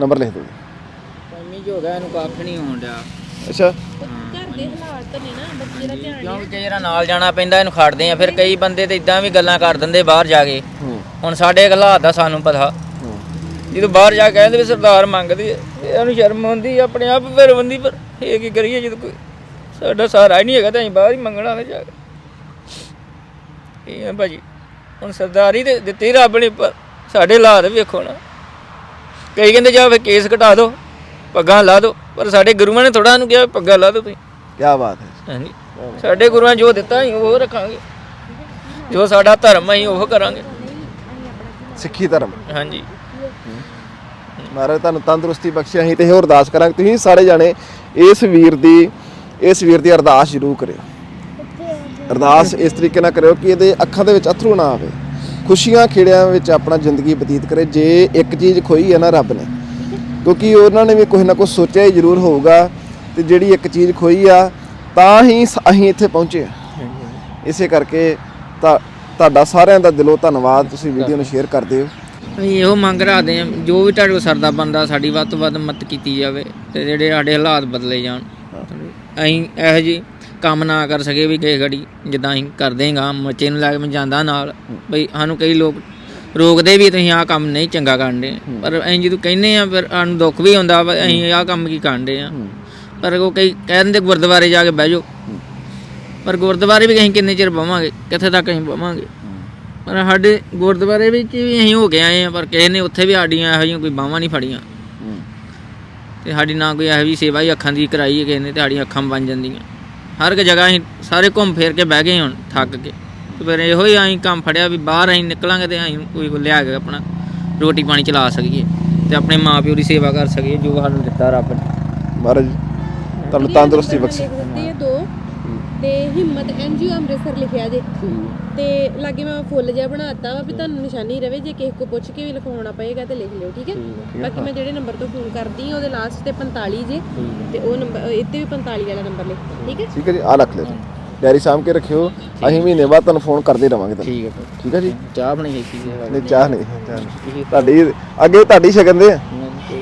ਨੰਬਰ ਲਿਖ ਦੋ ਮੰਮੀ ਜੋ ਗਿਆ ਇਹਨੂੰ ਕੱਖ ਨਹੀਂ ਹੋਣ ਡਿਆ। ਅੱਛਾ। ਘਰ ਦੇ ਹਾਲਾਤ ਨੇ ਨਾ ਬੱਚੇ ਦਾ ਧਿਆਨ ਕਿਉਂਕਿ ਕਈ ਵਾਰ ਨਾਲ ਜਾਣਾ ਪੈਂਦਾ ਇਹਨੂੰ ਖੜਦੇ ਆ ਫਿਰ ਕਈ ਬੰਦੇ ਤੇ ਇਦਾਂ ਵੀ ਗੱਲਾਂ ਕਰ ਦਿੰਦੇ ਬਾਹਰ ਜਾ ਕੇ। ਹੂੰ। ਹੁਣ ਸਾਡੇ ਹਾਲਾਤ ਦਾ ਸਾਨੂੰ ਪਤਾ। ਹੂੰ। ਜਦੋਂ ਬਾਹਰ ਜਾ ਕੇ ਕਹਿੰਦੇ ਵੀ ਸਰਦਾਰ ਮੰਗਦੀ ਇਹਨੂੰ ਸ਼ਰਮ ਆਉਂਦੀ ਆਪਣੇ ਆਪ ਫਿਰ ਬੰਦੀ ਪਰ ਇਹ ਕੀ ਕਰੀਏ ਜਦੋਂ ਕੋਈ ਸਾਡਾ ਸਹਾਰਾ ਹੀ ਨਹੀਂ ਹੈਗਾ ਤਾਂ ਅਸੀਂ ਬਾਹਰ ਹੀ ਮੰਗਣਾ ਹੈ ਜਾ ਕੇ। ਇਹ ਆ ਭਾਜੀ ਹੁਣ ਸਰਦਾਰੀ ਤੇ ਦਿੱਤੀ ਰੱਬ ਨੇ ਪਰ ਸਾਡੇ ਹਾਲਾਤ ਵੇਖੋ ਨਾ। ਕਈ ਕਹਿੰਦੇ ਜਾ ਫੇ ਕੇਸ ਘਟਾ ਦਿਓ ਪੱਗਾਂ ਲਾ ਦਿਓ ਪਰ ਸਾਡੇ ਗੁਰੂਆਂ ਨੇ ਥੋੜਾ ਨੂੰ ਕਿਹਾ ਵੀ ਪੱਗਾਂ ਲਾ ਦਿਓ ਤੁਸੀਂ। ਕੀ ਬਾਤ ਹੈ। ਹਾਂਜੀ। ਸਾਡੇ ਗੁਰੂਆਂ ਜੋ ਦਿੱਤਾ ਅਸੀਂ ਉਹ ਰੱਖਾਂਗੇ। ਜੋ ਸਾਡਾ ਧਰਮ ਅਸੀਂ ਉਹ ਕਰਾਂਗੇ। ਸਿੱਖੀ ਧਰਮ। ਹਾਂਜੀ। ਮਹਾਰਾਜ ਤੁਹਾਨੂੰ ਤੰਦਰੁਸਤੀ ਬਖਸ਼ੇ ਅਸੀਂ ਤੇ ਇਹ ਅਰਦਾਸ ਕਰਾਂਗੇ। ਤੁਸੀਂ ਸਾਰੇ ਜਾਣੇ ਇਸ ਵੀਰ ਦੀ ਇਸ ਵੀਰ ਦੀ ਅਰਦਾਸ ਜ਼ਰੂਰ ਕਰਿਓ। ਅਰਦਾਸ ਇਸ ਤਰੀਕੇ ਨਾਲ ਕਰਿਓ ਕਿ ਇਹਦੇ ਅੱਖਾਂ ਦੇ ਵਿੱਚ ਅਥਰੂ ਨਾ ਆਵੇ। ਖੁਸ਼ੀਆਂ ਖੇੜਿਆਂ ਵਿੱਚ ਆਪਣਾ ਜ਼ਿੰਦਗੀ ਬਤੀਤ ਕਰੇ। ਜੇ ਇੱਕ ਚੀਜ਼ ਖੋਈ ਹੈ ਨਾ ਰੱਬ ਨੇ, ਕਿਉਂਕਿ ਉਹਨਾਂ ਨੇ ਵੀ ਕੁਝ ਨਾ ਕੁਝ ਸੋਚਿਆ ਹੀ ਜ਼ਰੂਰ ਹੋਊਗਾ ਤੇ ਜਿਹੜੀ ਇੱਕ ਚੀਜ਼ ਖੋਈ ਆ, ਤਾਂ ਹੀ ਅਸੀਂ ਇੱਥੇ ਪਹੁੰਚੇ ਆ ਇਸੇ ਕਰਕੇ ਤਾਂ ਤੁਹਾਡਾ ਸਾਰਿਆਂ ਦਾ ਦਿਲੋਂ ਧੰਨਵਾਦ। ਤੁਸੀਂ ਵੀਡੀਓ ਨੂੰ ਸ਼ੇਅਰ ਕਰਦੇ ਹੋ। ਅਸੀਂ ਇਹੋ ਮੰਗ ਰੱਖਦੇ ਹਾਂ, ਜੋ ਵੀ ਤੁਹਾਡੇ ਕੋਲ ਸਰਦਾ ਬੰਦਾ, ਸਾਡੀ ਵੱਧ ਤੋਂ ਵੱਧ ਮਦਦ ਕੀਤੀ ਜਾਵੇ ਤੇ ਜਿਹੜੇ ਸਾਡੇ ਹਾਲਾਤ ਬਦਲੇ ਜਾਣ। ਅਸੀਂ ਇਹੋ ਜੀ ਕੰਮ ਨਾ ਕਰ ਸਕੇ ਵੀ ਕਿਸੇ ਘੜੀ ਜਿੱਦਾਂ ਅਸੀਂ ਕਰਦੇ ਹਾਂ ਬੱਚੇ ਨੂੰ ਲੈ ਕੇ ਮੈਂ ਜਾਂਦਾ ਨਾਲ ਬਈ ਸਾਨੂੰ ਕਈ ਲੋਕ ਰੋਕਦੇ ਵੀ ਤੁਸੀਂ ਆਹ ਕੰਮ ਨਹੀਂ ਚੰਗਾ ਕਰਦੇ ਪਰ ਅਸੀਂ ਜਦੋਂ ਕਹਿੰਦੇ ਆ ਫਿਰ ਸਾਨੂੰ ਦੁੱਖ ਵੀ ਹੁੰਦਾ ਵਾ ਅਸੀਂ ਆਹ ਕੰਮ ਕੀ ਕਰਦੇ ਆ। ਪਰ ਉਹ ਕਈ ਕਹਿ ਦਿੰਦੇ ਗੁਰਦੁਆਰੇ ਜਾ ਕੇ ਬਹਿ ਜਾਓ। ਪਰ ਗੁਰਦੁਆਰੇ ਵੀ ਅਸੀਂ ਕਿੰਨੇ ਚਿਰ ਬਵਾਂਗੇ? ਕਿੱਥੇ ਤੱਕ ਅਸੀਂ ਬਵਾਂਗੇ? ਪਰ ਸਾਡੇ ਗੁਰਦੁਆਰੇ ਵਿੱਚ ਵੀ ਅਸੀਂ ਹੋ ਕੇ ਆਏ ਆ ਪਰ ਕਿਸੇ ਨੇ ਉੱਥੇ ਵੀ ਸਾਡੀਆਂ ਇਹੋ ਜਿਹੀਆਂ ਕੋਈ ਬਾਹਾਂ ਨਹੀਂ ਫੜੀਆਂ। ਤੇ ਸਾਡੀ ਨਾ ਕੋਈ ਇਹੋ ਸੇਵਾ ਹੀ ਅੱਖਾਂ ਦੀ ਕਰਾਈ ਹੈ ਕਿਸੇ ਨੇ ਤੇ ਸਾਡੀਆਂ ਅੱਖਾਂ ਬਣ ਜਾਂਦੀਆਂ। ਹਰ ਇੱਕ ਜਗ੍ਹਾ ਅਸੀਂ ਸਾਰੇ ਘੁੰਮ ਫੇਰ ਕੇ ਬਹਿ ਗਏ ਹੁਣ ਥੱਕ ਕੇ। ਤੇ ਫਿਰ ਇਹੋ ਹੀ ਅਸੀਂ ਕੰਮ ਫੜਿਆ ਵੀ ਬਾਹਰ ਅਸੀਂ ਨਿਕਲਾਂਗੇ ਤੇ ਅਸੀਂ ਕੋਈ ਲਿਆ ਕੇ ਆਪਣਾ ਰੋਟੀ ਪਾਣੀ ਚਲਾ ਸਕੀਏ ਤੇ ਆਪਣੇ ਮਾਪਿਓ ਦੀ ਸੇਵਾ ਕਰ ਸਕੀਏ ਜੋ ਸਾਨੂੰ ਦਿੱਤਾ ਰੱਬ ਨੇ। ਮਹਾਰਾਜ ਤੁਹਾਨੂੰ ਤੰਦਰੁਸਤੀ ਬਖਸ਼ੇ। ਦੋ ਤੇ ਹਿੰਮਤ ਐਨਜੀਓ ਅੰਮ੍ਰਿਤਸਰ ਲਿਖਿਆ ਜੇ। ਤੇ ਲਾਗੇ ਮੈਂ ਫੁੱਲ ਜਿਹਾ ਬਣਾਤਾ ਵਾ ਵੀ ਤੁਹਾਨੂੰ ਨਿਸ਼ਾਨੀ ਰਵੇ ਜੇ ਕਿਸੇ ਕੋ ਪੁੱਛ ਕੇ ਵੀ ਲਿਖਵਾਉਣਾ ਪਏਗਾ ਤੇ ਲਿਖ ਲਿਓ ਠੀਕ ਹੈ? ਬਾਕੀ ਮੈਂ ਜਿਹੜੇ ਨੰਬਰ ਤੋਂ ਫੋਨ ਕਰਦੀ ਹਾਂ ਉਹਦੇ ਲਾਸਟ ਤੇ 45 ਜੇ ਤੇ ਉਹ ਨੰਬਰ ਇੱਥੇ ਵੀ 45 ਵਾਲਾ ਨੰਬਰ ਲਿਖ ਠੀਕ ਹੈ? ਠੀਕ ਹੈ ਜੀ ਆ ਰੱਖ ਲਿਓ ਡੈਰੀ ਸਾਂਭ ਕੇ ਰੱਖਿਓ। ਅਸੀਂ ਮਹੀਨੇ ਬਾਅਦ ਤੁਹਾਨੂੰ ਫੋਨ ਕਰਦੇ ਰਵਾਂਗੇ ਤੁਹਾਨੂੰ ਠੀਕ ਹੈ। ਠੀਕ ਹੈ ਜੀ? ਚਾਹ ਬਣਾਈ ਸੀ। ਨਹੀਂ ਚਾਹ ਨਹੀਂ ਚਾਹ ਨਹੀਂ। ਤੁਹਾਡੀ ਅੱਗੇ ਤੁਹਾਡੀ ਸ਼ਗਨ ਦੇ ਆ।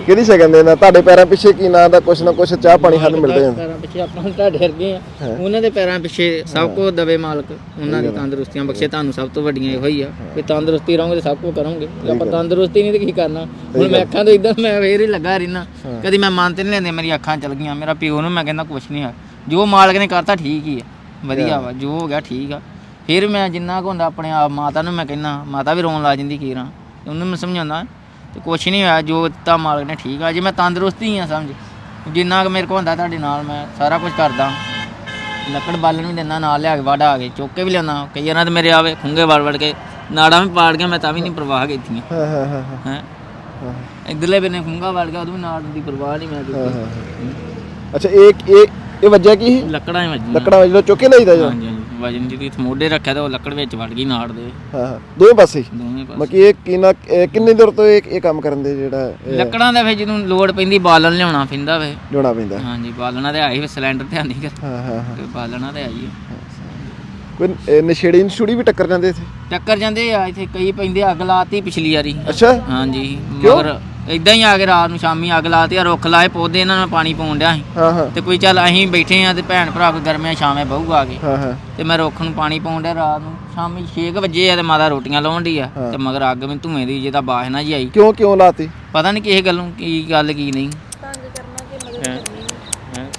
ਕਿਹਦੀ ਸ਼ਗਨ ਦੇ ਨਾ ਤੁਹਾਡੇ ਪੈਰਾਂ ਪਿੱਛੇ ਕੀ ਨਾਂ ਦਾ ਕੁਛ ਨਾ ਕੁਛ ਚਾਹ ਪਾਣੀ ਸਾਨੂੰ ਮਿਲਦਾ ਜਾਂਦਾ ਪੈਰਾਂ ਪਿੱਛੇ ਆਪਾਂ ਹੁਣ ਤੁਹਾਡੇ ਵਰਗੇ ਆ। ਉਹਨਾਂ ਦੇ ਪੈਰਾਂ ਪਿੱਛੇ ਸਭ ਕੁਝ ਦਵੇ ਮਾਲਕ ਉਹਨਾਂ ਦੀ ਤੰਦਰੁਸਤੀਆਂ ਬਖਸ਼ੇ ਤੁਹਾਨੂੰ ਸਭ ਤੋਂ ਵੱਡੀਆਂ ਇਹੋ ਹੀ ਆ ਕਿ ਤੰਦਰੁਸਤੀ ਰਹੋਗੇ ਤੇ ਸਭ ਕੁਝ ਕਰੋਗੇ। ਜੇ ਆਪਾਂ ਤੰਦਰੁਸਤੀ ਨਹੀਂ ਤੇ ਕੀ ਕਰਨਾ? ਹੁਣ ਮੈਂ ਅੱਖਾਂ ਤੋਂ ਇਦਾਂ ਮੈਂ ਫੇਰ ਹੀ ਲੱਗਾ ਰਹਿਣਾ ਕਦੀ ਮੈਂ ਮਨ ਤੇ ਨਹੀਂ ਲੈਂਦੇ ਮੇਰੀ ਅੱਖਾਂ ਚਲ ਗਈਆਂ ਮੇਰਾ ਪਿਓ ਨੂੰ ਮੈਂ ਕਹਿੰਦਾ ਕੁਛ ਨਹੀਂ ਹੈ ਜੋ ਮਾਲਕ ਨੇ ਕਰਤਾ ਠੀਕ ਹੀ ਹੈ ਵਧੀਆ ਵਾ ਜੋ ਹੋ ਗਿਆ ਠੀਕ ਆ। ਫਿਰ ਮੈਂ ਜਿੰਨਾ ਕੁ ਹੁੰਦਾ ਆਪਣੇ ਆਪ ਮਾਤਾ ਨੂੰ ਮੈਂ ਕਹਿੰਦਾ ਮਾਤਾ ਵੀ ਰੋਣ ਲੱਗ ਜਾਂਦੀ ਕੀਰਾਂ ਉਹਨੂੰ ਮੈਂ ਸਮਝਾਉਂਦਾ ਤੇ ਕੁਛ ਨਹੀਂ ਹੋਇਆ ਜੋ ਦਿੱਤਾ ਮਾਲਕ ਨੇ ਠੀਕ ਆ। ਜੇ ਮੈਂ ਤੰਦਰੁਸਤੀ ਆ ਸਮਝ। ਜਿੰਨਾ ਕੁ ਮੇਰੇ ਕੋਲ ਹੁੰਦਾ ਤੁਹਾਡੇ ਨਾਲ ਮੈਂ ਸਾਰਾ ਕੁਝ ਕਰਦਾ। ਲੱਕੜ ਬਾਲਣ ਵੀ ਦਿੰਦਾ ਨਾਲ ਲਿਆ ਕੇ ਵਾੜਾ ਆ ਕੇ ਚੁੱਕ ਕੇ ਵੀ ਲਿਆਉਂਦਾ। ਕਈ ਜਨਾਂ ਤੇ ਮੇਰੇ ਆਵੇ ਖੁੰਗੇ ਵੜ ਵੜ ਕੇ ਨਾੜਾਂ ਵੀ ਪਾੜ ਗਿਆ ਮੈਂ ਤਾਂ ਵੀ ਨਹੀਂ ਪਰਵਾਹ ਕੀਤੀ ਹਾਂ ਹਾਂ ਹਾਂ ਹਾਂ। ਹੈ? ਇਧਰਲੇ ਬੰਨੇ ਖੁੰਗਾ ਵੜ ਗਿਆ ਉਦੋਂ ਵੀ ਨਾੜ ਦੀ ਪਰਵਾਹ ਨਹੀਂ ਮੈਂ ਕੀਤੀ। ਅੱਛਾ ਇਹ ਇਹ ਇਹ ਵੱਜਿਆ ਕੀ ਸੀ? ਲੱਕੜਾਂ ਹੀ ਵੱਜੀਆਂ। ਲੱਕੜਾਂ ਵਿੱਚ ਚੁੱਕ ਲਈਦਾ ਜੋ? ਵਜਨ ਜਿਹਦੀ ਇੱਥੇ ਮੋਢੇ ਰੱਖਿਆ ਤੇ ਉਹ ਲੱਕੜ ਵਿੱਚ ਵੜ ਗਈ ਨਾੜ ਦੇ। ਹਾਂ ਹਾਂ। ਦੋਵੇਂ ਪਾਸੇ? ਹੀ। ਦੋਵੇਂ ਪਾਸੇ। ਮਤਲਬ ਕਿ ਇਹ ਕਿੰਨਾ ਇਹ ਕਿੰਨੇ ਦਿਨ ਤੋਂ ਇਹ ਇਹ ਕੰਮ ਕਰਨ ਦੇ ਜਿਹੜਾ ਇਹ ਲੱਕੜਾਂ ਦਾ ਫਿਰ ਜਦੋਂ ਲੋੜ ਪੈਂਦੀ ਬਾਲਣ ਲਿਆਉਣਾ ਪੈਂਦਾ ਵੇ। ਜੋਣਾ ਪੈਂਦਾ। ਹਾਂਜੀ ਬਾਲਣਾ ਤੇ ਆਈ ਸਿਲੰਡਰ ਤੇ ਆਂਦੀ ਕਰ ਹਾਂ ਹਾਂ ਹਾਂ। ਤੇ ਬਾਲਣਾ ਤੇ ਆਈ ਆ। ਕੋਈ ਨਸ਼ੇੜੀ ਨਸ਼ੂੜੀ ਵੀ ਟੱਕਰ ਜਾਂਦੇ ਇੱਥੇ? ਟੱਕਰ ਜਾਂਦੇ ਆ ਇੱਥੇ ਕਈ ਪੈਂਦੇ ਅੱਗ ਲਾਤੀ ਪਿਛਲੀ ਵਾਰੀ। ਅੱਛਾ। ਹਾਂਜੀ? ਮਗਰ ਇਦਾਂ ਹੀ ਆ ਕੇ ਰਾਤ ਨੂੰ ਸ਼ਾਮੀ ਅੱਗ ਲਾਤੀ ਆ ਰੁੱਖ ਲਾਏ ਪੌਦੇ ਇਹਨਾਂ ਨੂੰ ਪਾਣੀ ਪਾਉਣ ਡਿਆ ਸੀ। ਹਾਂ ਹਾਂ। ਤੇ ਕੋਈ ਚੱਲ ਅਸੀਂ ਬੈਠੇ ਆ ਤੇ ਭੈਣ ਭਰਾ ਕੋਈ ਗਰਮੀਆਂ ਸ਼ਾਮੇ ਬਹੂ ਆ ਗਏ। ਹਾਂ ਹਾਂ। ਤੇ ਮੈਂ ਰੁੱਖ ਨੂੰ ਪਾਣੀ ਪਾਉਣ ਡਿਆ ਰਾਤ ਨੂੰ ਸ਼ਾਮੀ 6 ਵਜੇ ਆ ਤੇ ਮਾਤਾ ਰੋਟੀਆਂ ਲਾਉਣ ਡਈ ਆ। ਤੇ ਮਗਰ ਅੱਗ ਵਿੱਚ ਧੂਏ ਦੀ ਜਿਹਦਾ ਬਾਸ਼ਨਾ ਜੀ ਆਈ ਕਿਉਂ ਕਿਉਂ ਲਾਤੀ? ਪਤਾ ਨਹੀਂ ਕਿਸੇ ਗੱਲੋਂ ਕੀ ਗੱਲ ਕੀ ਨਹੀਂ।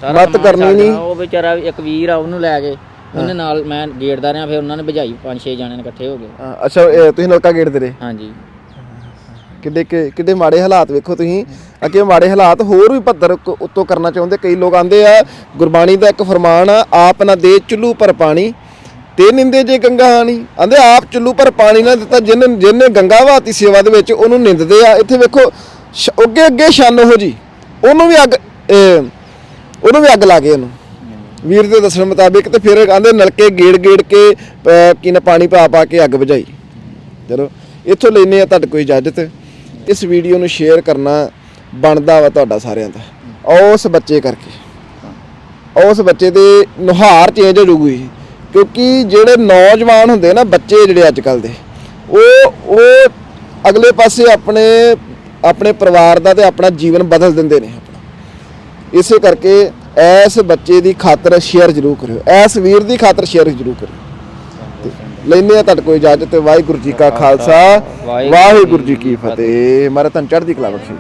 ਮਦਦ ਕਰਨੀ। ਨਹੀਂ। ਉਹ ਵਿਚਾਰਾ ਇੱਕ ਵੀਰ ਆ ਉਹਨੂੰ ਲੈ ਕੇ ਉਹਨੇ ਨਾਲ ਮੈਂ ਗੇੜਦਾ ਰਿਹਾ ਫਿਰ ਉਹਨਾਂ ਨੇ ਭਜਾਈ ਪੰਜ ਛੇ ਜਣੇ ਇਕੱਠੇ ਹੋ ਗਏ। ਹਾਂ, ਅੱਛਾ ਇਹ ਤੁਸੀਂ ਨਲਕਾ ਗੇੜਦੇ ਰਹੇ? ਹਾਂਜੀ। ਕਿੱਡੇ ਕਿ- ਕਿੱਡੇ ਮਾੜੇ ਹਾਲਾਤ ਵੇਖੋ ਤੁਸੀਂ। ਅੱਗੇ ਮਾੜੇ ਹਾਲਾਤ ਹੋਰ ਵੀ ਪੱਧਰ ਉੱਤੋਂ ਕਰਨਾ ਚਾਹੁੰਦੇ। ਕਈ ਲੋਕ ਆਂਦੇ ਆ ਗੁਰਬਾਣੀ ਦਾ ਇੱਕ ਫਰਮਾਨ ਆ ਆਪ ਨਾ ਦੇ ਚੁੱਲੂ ਪਰ ਪਾਣੀ ਤੇ ਨਿੰਦੇ ਜੇ ਗੰਗਾ ਹਾਣੀ ਆਂਦੇ ਆਪ ਚੁੱਲੂ ਪਰ ਪਾਣੀ ਨਾ ਦਿੱਤਾ ਜਿਹਨੇ ਜਿਹਨੇ ਗੰਗਾ ਵਾਤੀ ਸੇਵਾ ਦੇ ਵਿੱਚ ਉਹਨੂੰ ਨਿੰਦਦੇ ਆ। ਇੱਥੇ ਵੇਖੋ ਸ਼- ਅੱਗੇ ਅੱਗੇ ਛੰਨ ਉਹ ਜੀ। ਉਹਨੂੰ ਵੀ ਅੱਗ ਇਹ, ਉਹਨੂੰ ਵੀ ਅੱਗ ਲਾ ਗਏ ਉਹਨੂੰ। ਵੀਰ ਦੇ ਦੱਸਣ ਮੁਤਾਬਿਕ ਤੇ ਫਿਰ ਕਹਿੰਦੇ ਨਲਕੇ ਗੇੜ ਗੇੜ ਕੇ ਅਹ, ਕੀ ਨਾ ਪਾਣੀ ਪਾ ਪਾ ਕੇ ਅੱਗ ਬੁਝਾਈ। ਚਲੋ ਇੱਥੋਂ ਲੈਨੇ ਆ ਤੁਹਾਡੇ ਕੋਈ ਇਜਾਜ਼ਤ। ਇਸ ਵੀਡੀਓ ਨੂੰ ਸ਼ੇਅਰ ਕਰਨਾ ਬਣਦਾ ਵਾ ਤੁਹਾਡਾ ਸਾਰਿਆਂ ਦਾ। ਉਸ ਬੱਚੇ ਕਰਕੇ। ਉਸ ਬੱਚੇ ਦੇ ਨੁਹਾਰ ਚੇਂਜ ਹੋ ਜੂਗੀ ਕਿਉਂਕਿ ਜਿਹੜੇ ਨੌਜਵਾਨ ਹੁੰਦੇ ਨਾ ਬੱਚੇ ਜਿਹੜੇ ਅੱਜ ਕੱਲ ਦੇ ਉਹ ਉਹ ਅਗਲੇ ਪਾਸੇ ਆਪਣੇ ਆਪਣੇ ਪਰਿਵਾਰ ਦਾ ਤੇ ਆਪਣਾ ਜੀਵਨ ਬਦਲ ਦਿੰਦੇ ਨੇ। ਆਪਣਾ ਇਸੇ ਕਰਕੇ ਐਸ ਬੱਚੇ ਦੀ ਖਾਤਰ ਸ਼ੇਅਰ ਜ਼ਰੂਰ ਕਰਿਓ। ਐਸ ਵੀਰ ਦੀ ਖਾਤਰ ਸ਼ੇਅਰ ਜ਼ਰੂਰ ਕਰਿਓ। ਲੈਨੇ ਆ ਤੁਹਾਡੇ ਕੋਲ ਇਜਾਜ਼ਤ। ਵਾਹਿਗੁਰੂ ਜੀ ਕਾ ਖਾਲਸਾ ਵਾਹਿਗੁਰੂ ਜੀ ਕੀ ਫਤਿਹ। ਮਾਰੇ ਤੁਹਾਨੂੰ ਚੜ੍ਹਦੀ ਕਲਾ ਬਖਸ਼ੇ।